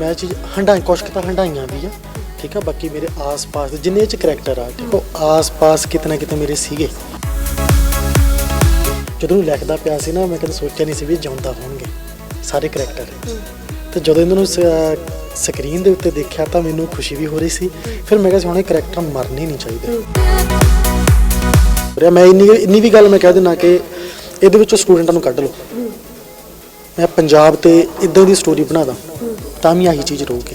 ਮੈਂ ਚੀਜ਼ ਹੰਡਾਈ ਕੁਛ ਕੁ ਤਾਂ ਹੰਡਾਈਆਂ ਵੀ ਆ ਠੀਕ ਆ ਬਾਕੀ ਮੇਰੇ ਆਸ-ਪਾਸ ਦੇ ਜਿੰਨੇ ਚ ਕਰੈਕਟਰ ਆ ਠੀਕ ਉਹ ਆਸ-ਪਾਸ ਕਿਤੇ ਨਾ ਕਿਤੇ ਮੇਰੇ ਸੀਗੇ। ਜਦੋਂ ਨੂੰ ਲਿਖਦਾ ਪਿਆ ਸੀ ਨਾ ਮੈਂ ਕਦੇ ਸੋਚਿਆ ਨਹੀਂ ਸੀ ਵੀ ਜਿਉਂਦਾ ਹੋਣਗੇ ਸਾਰੇ ਕਰੈਕਟਰ ਤੇ ਜਦੋਂ ਇਹਨਾਂ ਨੂੰ ਸਕਰੀਨ ਦੇ ਉੱਤੇ ਦੇਖਿਆ ਤਾਂ ਮੈਨੂੰ ਖੁਸ਼ੀ ਵੀ ਹੋ ਰਹੀ ਸੀ। ਫਿਰ ਮੈਂ ਕਿਹਾ ਸੀ ਹੁਣ ਇਹ ਕਰੈਕਟਰ ਮਰਨੇ ਨਹੀਂ ਚਾਹੀਦੇ। ਰਿਹਾ ਮੈਂ ਇੰਨੀ ਇੰਨੀ ਵੀ ਗੱਲ ਮੈਂ ਕਹਿ ਦਿੰਦਾ ਕਿ ਇਹਦੇ ਵਿੱਚੋਂ ਸਟੂਡੈਂਟਾਂ ਨੂੰ ਕੱਢ ਲਓ। ਮੈਂ ਪੰਜਾਬ ਤੇ ਇਦਾਂ ਦੀ ਸਟੋਰੀ ਬਣਾ ਦਾਂ। ਤਾਂ ਵੀ ਆਹੀ ਚੀਜ਼ ਰਹੂਗੀ।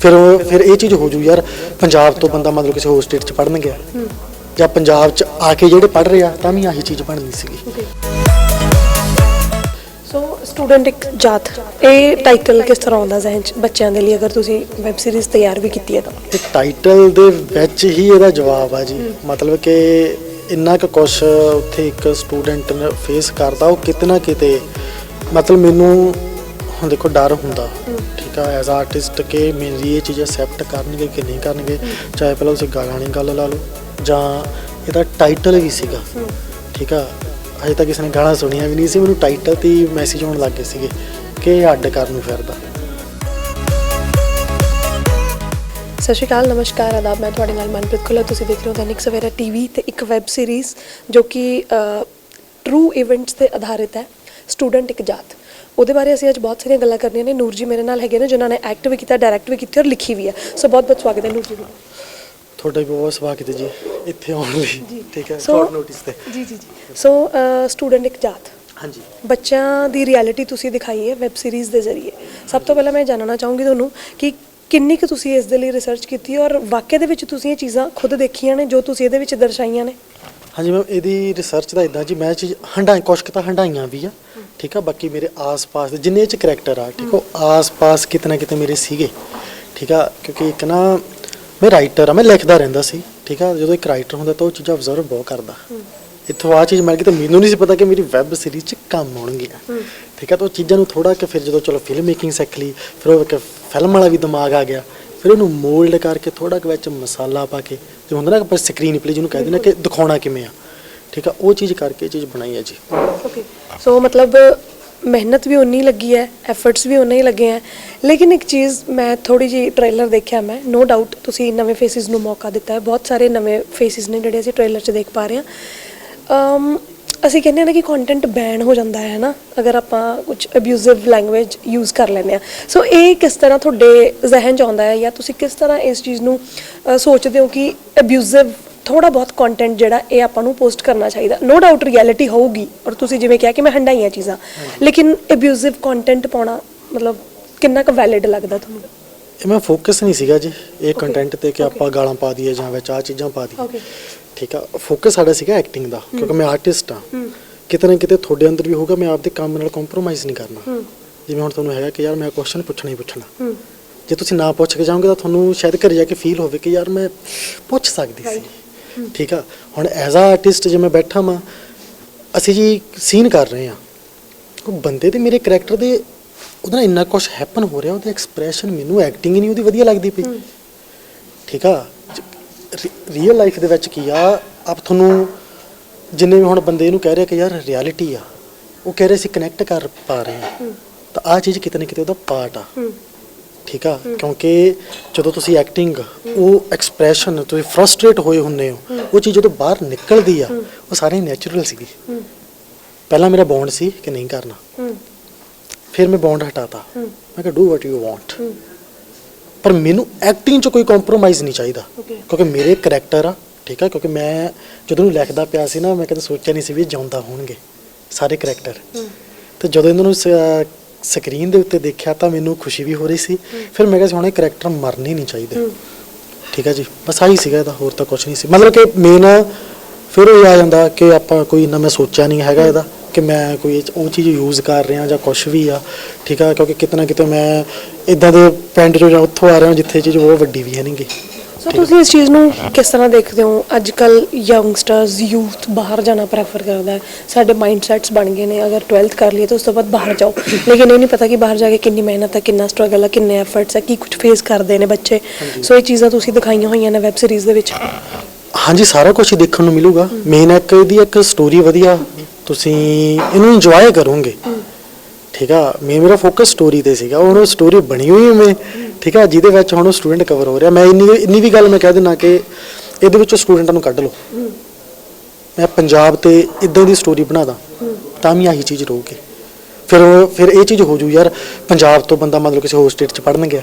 ਫਿਰ ਫਿਰ ਇਹ ਚੀਜ਼ ਹੋ ਜੂ ਯਾਰ ਪੰਜਾਬ ਤੋਂ ਬੰਦਾ ਮਤਲਬ ਕਿਸੇ ਹੋਰ ਸਟੇਟ 'ਚ ਪੜਨ ਗਿਆ। ਜਾਂ ਪੰਜਾਬ 'ਚ ਆ ਕੇ ਜਿਹੜੇ ਪੜ ਰਹੇ ਤਾਂ ਵੀ ਆਹੀ ਚੀਜ਼ ਬਣਨੀ ਸੀਗੀ। ਸੋ ਸਟੂਡੈਂਟ ਇੱਕ ਜਾਤ। ਇਹ ਟਾਈਟਲ ਕਿਸ ਤਰ੍ਹਾਂ ਆਉਂਦਾ ਜ਼ਿਹਨ 'ਚ? ਬੱਚਿਆਂ ਦੇ ਲਈ ਅਗਰ ਤੁਸੀਂ ਵੈਬ ਸੀਰੀਜ਼ ਤਿਆਰ ਵੀ ਕੀਤੀ ਹੈ ਤਾਂ। ਤੇ ਟਾਈਟਲ ਦੇ ਵਿੱਚ ਹੀ ਇਹਦਾ ਜਵਾਬ ਆ ਜੀ। ਮਤਲਬ ਕਿ ਇੰਨਾ ਕੁ ਕੁਛ ਉੱਥੇ ਇੱਕ ਸਟੂਡੈਂਟ ਨੇ ਫੇਸ ਕਰਦਾ ਉਹ ਕਿਤੇ ਨਾ ਕਿਤੇ ਮਤਲਬ ਮੈਨੂੰ ਦੇਖੋ ਡਰ ਹੁੰਦਾ। ਠੀਕ ਆ ਐਜ਼ ਆਰਟਿਸਟ ਕਿ ਮੇਰੀ ਇਹ ਚੀਜ਼ ਐਕਸੈਪਟ ਕਰਨਗੇ ਕਿ ਨਹੀਂ ਕਰਨਗੇ, ਚਾਹੇ ਪਹਿਲਾਂ ਤੁਸੀਂ ਗਾਲਾਂ ਵਾਲੀ ਗੱਲ ਲਾ ਲਓ ਜਾਂ ਇਹਦਾ ਟਾਈਟਲ ਵੀ ਸੀਗਾ। ਠੀਕ ਆ ਅਜੇ ਤੱਕ ਕਿਸੇ ਨੇ ਗਾਣਾ ਸੁਣੀਆਂ ਵੀ ਨਹੀਂ ਸੀ, ਮੈਨੂੰ ਟਾਈਟਲ ਤੇ ਮੈਸੇਜ ਆਉਣ ਗਏ ਸੀਗੇ ਕਿ ਅੱਡ ਕਰਨ ਨੂੰ ਫਿਰਦਾ। ਸਤਿ ਸ਼੍ਰੀ ਅਕਾਲ, ਨਮਸਕਾਰ, ਆਦਾਬ, ਮੈਂ ਤੁਹਾਡੇ ਨਾਲ ਮਨਪ੍ਰੀਤ ਖੁੱਲਾ ਤੁਸੀਂ ਦੇਖ ਰਹੇ ਹੋ ਦੈਨਿਕ ਸਵੇਰਾ ਟੀਵੀ ਤੇ ਇੱਕ ਵੈਬ ਸੀਰੀਜ਼ ਜੋ ਕਿ ਟਰੂ ਇਵੈਂਟਸ ਤੇ ਆਧਾਰਿਤ ਹੈ ਸਟੂਡੈਂਟ ਇੱਕ ਜਾਤ। ਉਹਦੇ ਬਾਰੇ ਅਸੀਂ ਅੱਜ ਬਹੁਤ ਸਾਰੀਆਂ ਗੱਲਾਂ ਕਰਨੀਆਂ ਨੇ। ਨੂਰ ਜੀ ਮੇਰੇ ਨਾਲ ਹੈਗੇ ਨੇ ਜਿਨ੍ਹਾਂ ਨੇ ਐਕਟ ਵੀ ਕੀਤਾ ਡਾਇਰੈਕਟ ਵੀ ਕੀਤੀ ਔਰ ਲਿਖੀ ਵੀ ਹੈ। ਸੋ ਬਹੁਤ ਬਹੁਤ ਸਵਾਗਤ ਹੈ ਨੂਰ ਜੀ ਦਾ। ਤੁਹਾਡਾ ਵੀ ਬਹੁਤ ਸਵਾਗਤ ਹੈ ਜੀ ਇੱਥੇ ਆਉਣ ਲਈ। ਠੀਕ ਹੈ ਸ਼ਾਰਟ ਨੋਟਿਸ ਤੇ। ਜੀ ਜੀ ਜੀ। ਸੋ ਸਟੂਡੈਂਟ ਇੱਕ ਜਾਤ। ਹਾਂਜੀ। ਬੱਚਿਆਂ ਦੀ ਰਿਐਲਿਟੀ ਤੁਸੀਂ ਦਿਖਾਈ ਹੈ ਵੈਬ ਸੀਰੀਜ਼ ਦੇ ਜ਼ਰੀਏ। ਸਭ ਤੋਂ ਪਹਿਲਾਂ ਮੈਂ ਜਾਣਨਾ ਚਾਹੂੰਗੀ ਤੁਹਾਨੂੰ ਕਿ ਕਿੰਨੀ ਕੁ ਤੁਸੀਂ ਇਸ ਦੇ ਲਈ ਰਿਸਰਚ ਕੀਤੀ ਔਰ ਵਾਕਿਆ ਦੇ ਵਿੱਚ ਤੁਸੀਂ ਇਹ ਚੀਜ਼ਾਂ ਖੁਦ ਦੇਖੀਆਂ ਨੇ ਜੋ ਤੁਸੀਂ ਇਹਦੇ ਵਿੱਚ ਦਰਸਾਈਆਂ ਨੇ? ਹਾਂਜੀ ਮੈਮ ਇਹਦੀ ਰਿਸਰਚ ਦਾ ਇਦਾਂ ਜੀ ਮੈਂ ਚੀਜ਼ ਹੰਡਾਈ ਕੁਛ ਕੁ ਤਾਂ ਹੰਡਾਈਆਂ ਵੀ ਆ। ਠੀਕ ਆ ਬਾਕੀ ਮੇਰੇ ਆਸ-ਪਾਸ ਦੇ ਜਿੰਨੇ ਚ ਕਰੈਕਟਰ ਆ ਠੀਕ ਉਹ ਆਸ-ਪਾਸ ਕਿਤੇ ਨਾ ਕਿਤੇ ਮੇਰੇ ਸੀਗੇ ਠੀਕ ਆ ਕਿਉਂਕਿ ਇੱਕ ਨਾ ਮੈਂ ਰਾਈਟਰ ਆ ਮੈਂ ਲਿਖਦਾ ਰਹਿੰਦਾ ਸੀ ਠੀਕ ਆ ਜਦੋਂ ਇੱਕ ਰਾਈਟਰ ਹੁੰਦਾ ਤਾਂ ਉਹ ਚੀਜ਼ਾਂ ਆਬਜ਼ਰਵ ਬਹੁਤ ਕਰਦਾ। ਇੱਥੋਂ ਆ ਚੀਜ਼ ਮਿਲ ਗਈ ਤਾਂ ਮੈਨੂੰ ਨਹੀਂ ਸੀ ਪਤਾ ਕਿ ਮੇਰੀ ਵੈਬ ਸੀਰੀਜ਼ ਚ ਕੰਮ ਆਉਣਗੀਆਂ। ਠੀਕ ਆ ਤਾਂ ਉਹ ਚੀਜ਼ਾਂ ਨੂੰ ਥੋੜਾ ਕਿ ਫਿਰ ਜਦੋਂ ਚਲੋ ਫਿਲਮ ਮੇਕਿੰਗ ਸਿੱਖ ਲਈ ਫਿਰ ਉਹ ਇੱਕ ਫਿਲਮ ਵਾਲਾ ਵੀ ਦਿਮਾਗ ਆ ਗਿਆ ਫਿਰ ਉਹਨੂੰ ਮੋਲਡ ਕਰਕੇ ਥੋੜਾ ਕੁ ਵਿੱਚ ਮਸਾਲਾ ਪਾ ਕੇ ਜੋ ਹੁੰਦਾ ਨਾ ਆਪਾਂ ਸਕਰੀਨ ਪਲੇ ਜਿਹਨੂੰ ਕਹਿੰਦੇ ਨੇ ਕਿ ਦਿਖਾਉਣਾ ਕਿਵੇਂ ਆ ਠੀਕ ਆ ਉਹ ਚੀਜ਼ ਕਰਕੇ ਇਹ ਚੀਜ਼ ਬਣਾਈ ਹੈ ਜੀ। ਓਕੇ ਸੋ ਮਤਲਬ ਮਿਹਨਤ ਵੀ ਉਨੀ ਲੱਗੀ ਹੈ ਐਫਰਟਸ ਵੀ ਉਨੇ ਹੀ ਲੱਗੇ ਹੈ। ਲੇਕਿਨ ਇੱਕ ਚੀਜ਼ ਮੈਂ ਥੋੜੀ ਜੀ ਟ੍ਰੇਲਰ ਦੇਖਿਆ ਮੈਂ ਨੋ ਡਾਊਟ ਤੁਸੀਂ ਨਵੇਂ ਫੇਸਿਸ ਨੂੰ ਮੌਕਾ ਦਿੱਤਾ ਹੈ। ਬਹੁਤ ਸਾਰੇ ਨਵੇਂ ਫੇਸਿਸ ਨੇ ਜਿਹੜੇ ਅਸੀਂ ਟ੍ਰੇਲਰ 'ਚ ਦੇਖ ਪਾ ਰਹੇ ਹਾਂ। ਅਮ ਅਸੀਂ ਕਹਿੰਦੇ ਹਾਂ ਨਾ ਕਿ ਕੰਟੈਂਟ ਬੈਨ ਹੋ ਜਾਂਦਾ ਹੈ ਨਾ ਅਗਰ ਆਪਾਂ ਕੁਝ ਅਬਿਊਜ਼ਿਵ ਲੈਂਗੁਏਜ ਯੂਜ਼ ਕਰ ਲੈਂਦੇ ਆ ਸੋ ਇਹ ਕਿਸ ਤਰ੍ਹਾਂ ਤੁਹਾਡੇ ਜ਼ਿਹਨ 'ਚ ਆਉਂਦਾ ਹੈ ਜਾਂ ਤੁਸੀਂ ਕਿਸ ਤਰ੍ਹਾਂ ਇਸ ਚੀਜ਼ ਨੂੰ ਅ, ਸੋਚਦੇ ਹੋ ਕਿ ਅਬਿਊਜ਼ਿਵ ਥੋੜਾ ਬਹੁਤ ਕੰਟੈਂਟ ਜਿਹੜਾ ਇਹ ਆਪਾਂ ਨੂੰ ਪੋਸਟ ਕਰਨਾ ਚਾਹੀਦਾ। ਨੋ ਡਾਊਟ ਰਿਐਲਿਟੀ ਹੋਊਗੀ ਔਰ ਤੁਸੀਂ ਜਿਵੇਂ ਕਿਹਾ ਕਿ ਮੈਂ ਹੰਡਾਈਆਂ ਚੀਜ਼ਾਂ ਲੇਕਿਨ ਅਬਿਊਜ਼ਿਵ ਕੰਟੈਂਟ ਪਾਉਣਾ ਮਤਲਬ ਕਿੰਨਾ ਕੁ ਵੈਲਿਡ ਲੱਗਦਾ ਤੁਹਾਨੂੰ? ਇਹ ਮੈਂ ਫੋਕਸ ਨਹੀਂ ਸੀਗਾ ਜੀ ਇਹ ਕੰਟੈਂਟ ਤੇ ਕਿ ਆਪਾਂ ਗਾਲਾਂ ਪਾ ਦਈਏ ਜਾਂ ਵਿੱਚ ਆ ਚੀਜ਼ਾਂ ਪਾ ਦਈਏ। ਠੀਕ ਆ ਫੋਕਸ ਸਾਡਾ ਸੀਗਾ ਐਕਟਿੰਗ ਦਾ ਕਿਉਂਕਿ ਮੈਂ ਆਰਟਿਸਟ ਆ ਕਿਤੇ ਨਾ ਕਿਤੇ ਤੁਹਾਡੇ ਅੰਦਰ ਵੀ ਹੋਊਗਾ ਮੈਂ ਆਪਦੇ ਕੰਮ ਨਾਲ ਕੰਪਰੋਮਾਈਜ਼ ਨਹੀਂ ਕਰਨਾ। ਜਿਵੇਂ ਹੁਣ ਤੁਹਾਨੂੰ ਹੈਗਾ ਕਿ ਯਾਰ ਮੈਂ ਕੁਐਸਚਨ ਪੁੱਛਣਾ ਹੀ ਪੁੱਛਣਾ। ਜੇ ਤੁਸੀਂ ਨਾ ਪੁੱਛ ਕੇ ਜਾਓਗੇ ਤਾਂ ਤੁਹਾਨੂੰ ਸ਼ਾਇਦ ਘਰੇ ਜਾ ਕੇ ਫੀਲ ਹੋਵੇ ਕਿ ਯਾਰ ਮੈਂ ਪੁੱਛ ਸਕਦੀ ਸੀ। ਠੀਕ ਆ? ਹੁਣ ਐਜ਼ ਆ ਆਰਟਿਸਟ ਜੇ ਮੈਂ ਬੈਠਾ ਮਾਂ ਅਸੀਂ ਜੀ ਸੀਨ ਕਰ ਰਹੇ ਆ ਉਹ ਬੰਦੇ ਤੇ ਮੇਰੇ ਕੈਰੈਕਟਰ ਦੇ ਉਹਦਾ ਇੰਨਾ ਕੁਝ ਹੈਪਨ ਹੋ ਰਿਹਾ ਉਹਦੇ ਐਕਸਪ੍ਰੈਸ਼ਨ ਮੈਨੂੰ ਐਕਟਿੰਗ ਹੀ ਨਹੀਂ ਉਹਦੀ ਵਧੀਆ ਲੱਗਦੀ ਪਈ। ਠੀਕ ਆ? ਰੀਅਲ ਲਾਈਫ ਦੇ ਵਿੱਚ ਕੀ ਆ ਆਪ ਤੁਹਾਨੂੰ ਜਿੰਨੇ ਵੀ ਹੁਣ ਬੰਦੇ ਇਹਨੂੰ ਕਹਿ ਰਹੇ ਕਿ ਯਾਰ ਰਿਐਲਿਟੀ ਆ ਉਹ ਕਹਿ ਰਹੇ ਸੀ ਕਨੈਕਟ ਕਰ ਪਾ ਰਹੇ ਆ ਤਾਂ ਆ ਚੀਜ਼ ਕਿਤੇ ਨਾ ਕਿਤੇ ਉਹਦਾ ਪਾਰਟ ਆ। ਠੀਕ ਆ? ਕਿਉਂਕਿ ਜਦੋਂ ਤੁਸੀਂ ਐਕਟਿੰਗ ਉਹ ਐਕਸਪ੍ਰੈਸ਼ਨ ਤੁਸੀਂ ਫਰਸਟ੍ਰੇਟ ਹੋਏ ਹੁੰਨੇ ਹੋ ਉਹ ਚੀਜ਼ ਜਦੋਂ ਬਾਹਰ ਨਿਕਲਦੀ ਆ ਉਹ ਸਾਰੇ ਨੈਚੁਰਲ ਸੀਗੀ। ਪਹਿਲਾਂ ਮੇਰਾ ਬੌਂਡ ਸੀ ਕਿ ਨਹੀਂ ਕਰਨਾ। ਫਿਰ ਮੈਂ ਬੌਂਡ ਹਟਾਤਾ। ਮੈਂ ਕਿਹਾ ਡੂ ਵਾਟ ਯੂ ਵਾਂਟ ਪਰ ਮੈਨੂੰ ਐਕਟਿੰਗ 'ਚ ਕੋਈ ਕੰਪਰੋਮਾਈਜ਼ ਨਹੀਂ ਚਾਹੀਦਾ. ਕਿਉਂਕਿ ਮੇਰੇ ਕਰੈਕਟਰ ਆ ਠੀਕ ਆ? ਕਿਉਂਕਿ ਮੈਂ ਜਦੋਂ ਨੂੰ ਲਿਖਦਾ ਪਿਆ ਸੀ ਨਾ ਮੈਂ ਕਦੇ ਸੋਚਿਆ ਨਹੀਂ ਸੀ ਵੀ ਜਿਉਂਦਾ ਹੋਣਗੇ ਸਾਰੇ ਕਰੈਕਟਰ ਤੇ ਜਦੋਂ ਇਹਨਾਂ ਨੂੰ ਸਕਰੀਨ ਦੇ ਉੱਤੇ ਦੇਖਿਆ ਤਾਂ ਮੈਨੂੰ ਖੁਸ਼ੀ ਵੀ ਹੋ ਰਹੀ ਸੀ। ਫਿਰ ਮੈਂ ਕਿਹਾ ਸੀ ਹੁਣ ਇਹ ਕਰੈਕਟਰ ਮਰਨੇ ਨਹੀਂ ਚਾਹੀਦੇ। ਠੀਕ ਹੈ ਜੀ? ਬਸ ਆਹੀ ਸੀਗਾ ਇਹਦਾ ਹੋਰ ਤਾਂ ਕੁਝ ਨਹੀਂ ਸੀ। ਮਤਲਬ ਕਿ ਮੇਨ ਫਿਰ ਇਹ ਆ ਜਾਂਦਾ ਕਿ ਆਪਾਂ ਕੋਈ ਇੰਨਾ ਮੈਂ ਸੋਚਿਆ ਨਹੀਂ ਹੈਗਾ ਇਹਦਾ ਕਿ ਮੈਂ ਕੋਈ ਉਹ ਚੀਜ਼ ਯੂਜ਼ ਕਰ ਰਿਹਾ ਜਾਂ ਕੁਝ ਵੀ ਆ। ਠੀਕ ਆ ਕਿਉਂਕਿ ਕਿਤੇ ਨਾ ਕਿਤੇ ਮੈਂ ਇਦਾਂ ਦੇ ਪਿੰਡ ਚੋਂ ਜਾਂ ਉੱਥੋਂ ਆ ਰਿਹਾ ਜਿੱਥੇ ਚੀਜ਼ ਉਹ ਵੱਡੀ ਵੀ ਹੈ ਨਹੀਂਗੀ ਸੋ ਤੁਸੀਂ ਇਸ ਚੀਜ਼ ਨੂੰ ਕਿਸ ਤਰ੍ਹਾਂ ਦੇਖਦੇ ਹੋ? ਅੱਜ ਕੱਲ ਯੰਗਸਟਰਸ ਯੂਥ ਬਾਹਰ ਜਾਣਾ ਪ੍ਰੈਫਰ ਕਰਦਾ ਹੈ। ਸਾਡੇ ਮਾਈਂਡਸੈਟਸ ਬਣ ਗਏ ਨੇ। ਅਗਰ 12th ਕਰ ਲਈ ਤਾਂ ਉਸ ਤੋਂ ਬਾਅਦ ਬਾਹਰ ਜਾਓ। ਲੇਕਿਨ ਇਹ ਨਹੀਂ ਪਤਾ ਕਿ ਬਾਹਰ ਜਾ ਕੇ ਕਿੰਨੀ ਮਿਹਨਤ ਹੈ ਕਿੰਨਾ ਸਟਰਗਲ ਹੈ ਕਿੰਨੇ ਐਫਰਟਸ ਹੈ ਕੀ ਕੁਝ ਫੇਸ ਕਰਦੇ ਨੇ ਬੱਚੇ। ਸੋ ਇਹ ਚੀਜ਼ਾਂ ਤੁਸੀਂ ਦਿਖਾਈਆਂ ਹੋਈਆਂ ਨੇ ਵੈਬ ਸੀਰੀਜ਼ ਦੇ ਵਿੱਚ। ਹਾਂਜੀ ਸਾਰਾ ਕੁਝ ਦੇਖਣ ਨੂੰ ਮਿਲੂਗਾ। ਮੇਨ ਇੱਕ ਇਹਦੀ ਇੱਕ ਸਟੋਰੀ ਵਧੀਆ। ਤੁਸੀਂ ਇਹਨੂੰ ਇੰਜੋਏ ਕਰੋਗੇ। ਠੀਕ ਆ? ਮੇ ਮੇਰਾ ਫੋਕਸ ਸਟੋਰੀ ਤੇ ਸੀਗਾ। ਉਹ ਸਟੋਰੀ ਬਣੀ ਹੋਈ ਹੈ ਮੈਂ ਠੀਕ ਆ? ਜਿਹਦੇ ਵਿੱਚ ਹੁਣ ਉਹ ਸਟੂਡੈਂਟ ਕਵਰ ਹੋ ਰਿਹਾ। ਮੈਂ ਇੰਨੀ ਇੰਨੀ ਵੀ ਗੱਲ ਮੈਂ ਕਹਿ ਦਿੰਦਾ ਕਿ ਇਹਦੇ ਵਿੱਚੋਂ ਸਟੂਡੈਂਟਾਂ ਨੂੰ ਕੱਢ ਲਓ। ਮੈਂ ਪੰਜਾਬ ਤੇ ਇਦਾਂ ਦੀ ਸਟੋਰੀ ਬਣਾ ਦਾਂ ਤਾਂ ਵੀ ਆਹੀ ਚੀਜ਼ ਰਹੂਗੀ। ਫਿਰ ਫਿਰ ਇਹ ਚੀਜ਼ ਹੋ ਜੂ ਯਾਰ ਪੰਜਾਬ ਤੋਂ ਬੰਦਾ ਮਤਲਬ ਕਿਸੇ ਹੋਰ ਸਟੇਟ ਚ ਪੜਨ ਗਿਆ।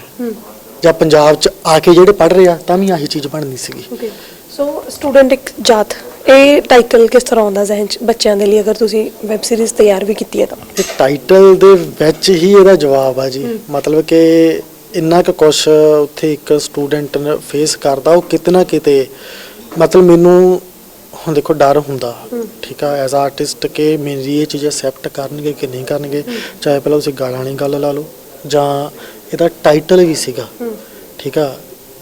ਜਾਂ ਪੰਜਾਬ ਚ ਆ ਕੇ ਜਿਹੜੇ ਪੜ ਰਹੇ ਆ ਤਾਂ ਵੀ ਆਹੀ ਚੀਜ਼ ਬਣਨੀ ਸੀਗੀ। ਸੋ ਸਟੂਡੈਂਟ ਇੱਕ ਜਾਤ। ਇਹ ਟਾਈਟਲ ਕਿਸ ਤਰ੍ਹਾਂ ਆਉਂਦਾ ਜ਼ਿਹਨ 'ਚ ਬੱਚਿਆਂ ਦੇ ਲਈ ਅਗਰ ਤੁਸੀਂ ਵੈਬ ਸੀਰੀਜ਼ ਤਿਆਰ ਵੀ ਕੀਤੀ ਹੈ ਤਾਂ? ਇਹ ਟਾਈਟਲ ਦੇ ਵਿੱਚ ਹੀ ਇਹਦਾ ਜਵਾਬ ਆ ਜੀ। ਮਤਲਬ ਕਿ ਇੰਨਾ ਕੁ ਕੁਛ ਉੱਥੇ ਇੱਕ ਸਟੂਡੈਂਟ ਫੇਸ ਕਰਦਾ ਉਹ ਕਿਤਨਾ ਕਿਤੇ ਮਤਲਬ ਮੈਨੂੰ ਹੁਣ ਦੇਖੋ ਡਰ ਹੁੰਦਾ। ਠੀਕ ਆ ਐਜ਼ ਆਰਟਿਸਟ ਕਿ ਮੇਰੀ ਇਹ ਚੀਜ਼ ਐਕਸੈਪਟ ਕਰਨਗੇ ਕਿ ਨਹੀਂ ਕਰਨਗੇ ਚਾਹੇ ਪਹਿਲਾਂ ਤੁਸੀਂ ਗਾਲਾਂ ਵਾਲੀ ਗੱਲ ਲਾ ਲਓ ਜਾਂ ਇਹਦਾ ਟਾਈਟਲ ਵੀ ਸੀਗਾ। ਠੀਕ ਆ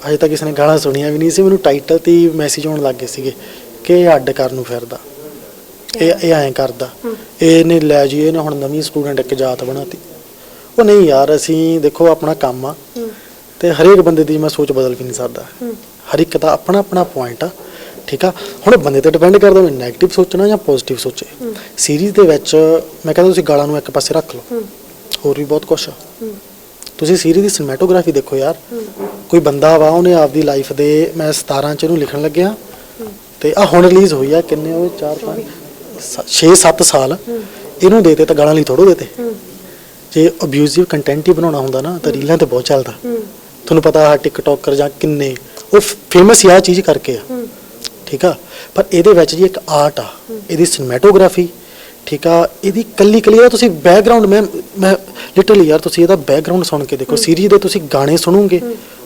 ਅਜੇ ਤੱਕ ਕਿਸੇ ਨੇ ਗਾਲਾਂ ਸੁਣੀਆਂ ਵੀ ਨਹੀਂ ਸੀ ਮੈਨੂੰ ਟਾਈਟਲ ਤੇ ਮੈਸੇਜ ਆਉਣ ਲੱਗ ਗਏ ਸੀਗੇ। ਕਿ ਇਹ ਅੱਡ ਕਰਨ ਨੂੰ ਫਿਰਦਾ। ਇਹ ਇਹ ਐਂ ਕਰਦਾ। ਇਹ ਨੇ ਲੈ ਜੀ, ਇਹਨੇ ਹੁਣ ਨਵੀਂ ਸਟੂਡੈਂਟ ਇੱਕ ਜਾਤ ਬਣਾਤੀ। ਉਹ ਨਹੀਂ ਯਾਰ, ਅਸੀਂ ਦੇਖੋ ਆਪਣਾ ਕੰਮ ਆ। ਤੇ ਹਰੇਕ ਬੰਦੇ ਦੀ ਮੈਂ ਸੋਚ ਬਦਲ ਵੀ ਨਹੀਂ ਸਕਦਾ। ਹਰ ਇੱਕ ਦਾ ਆਪਣਾ ਆਪਣਾ ਪੁਆਇੰਟ ਆ, ਠੀਕ ਆ? ਹੁਣ ਬੰਦੇ ਤੇ ਡਿਪੈਂਡ ਕਰਦਾ ਉਹਨੇ 네ਗੇਟਿਵ ਸੋਚਣਾ ਜਾਂ ਪੋਜ਼ਿਟਿਵ ਸੋਚੇ। ਸੀਰੀਜ਼ ਦੇ ਵਿੱਚ ਮੈਂ ਕਹਿੰਦਾ ਤੁਸੀਂ ਗਾਲਾਂ ਨੂੰ ਇੱਕ ਪਾਸੇ ਰੱਖ ਲਓ। ਹੋਰ ਵੀ ਬਹੁਤ ਕੁਝ ਆ। ਤੁਸੀਂ ਸੀਰੀਜ਼ ਦੀ ਸਿਨੇਮੈਟੋਗ੍ਰਾਫੀ ਦੇਖੋ ਯਾਰ। ਕੋਈ ਬੰਦਾ ਵਾ, ਉਹਨੇ ਆਪਦੀ ਲਾਈਫ ਦੇ, ਮੈਂ 17 ਚ ਇਹਨੂੰ ਲਿਖਣ ਲੱਗਿਆ। ਤੇ ਆ ਹੁਣ ਰਿਲੀਜ਼ ਹੋਈ ਆ ਕਿੰਨੇ ਹੋਏ? 4 5 6 7 ਸਾਲ। ਇਹਨੂੰ ਦੇਤੇ ਤਾਂ ਗਾਲਾਂ ਲਈ ਥੋੜੋ ਦੇਤੇ ਜੇ ਅਬਿਊਜ਼ਿਵ ਕੰਟੈਂਟ ਹੀ ਬਣਾਉਣਾ ਹੁੰਦਾ ਨਾ ਤਾਂ ਰੀਲਾਂ ਤੇ ਬਹੁਤ ਚੱਲਦਾ। ਤੁਹਾਨੂੰ ਪਤਾ ਆ ਟਿਕਟੋਕਰ ਜਾਂ ਕਿੰਨੇ ਉਹ ਫੇਮਸ ਹੀ ਆ ਚੀਜ਼ ਕਰਕੇ ਆ। ਠੀਕ ਆ? ਪਰ ਇਹਦੇ ਵਿੱਚ ਜੀ ਇੱਕ ਆਰਟ ਆ। ਇਹਦੀ ਸਿਨੇਮੈਟੋਗ੍ਰਾਫੀ ਠੀਕ ਆ? ਇਹਦੀ ਕੱਲੀ ਕੱਲੀ ਦਾ ਤੁਸੀਂ ਬੈਕਗ੍ਰਾਉਂਡ ਮੈਂ ਮੈਂ ਲਿਟਰਲੀ ਯਾਰ ਤੁਸੀਂ ਇਹਦਾ ਬੈਕਗ੍ਰਾਉਂਡ ਸੁਣ ਕੇ ਦੇਖੋ। ਸੀਰੀਜ਼ ਦੇ ਤੁਸੀਂ ਗਾਣੇ ਸੁਣੋਗੇ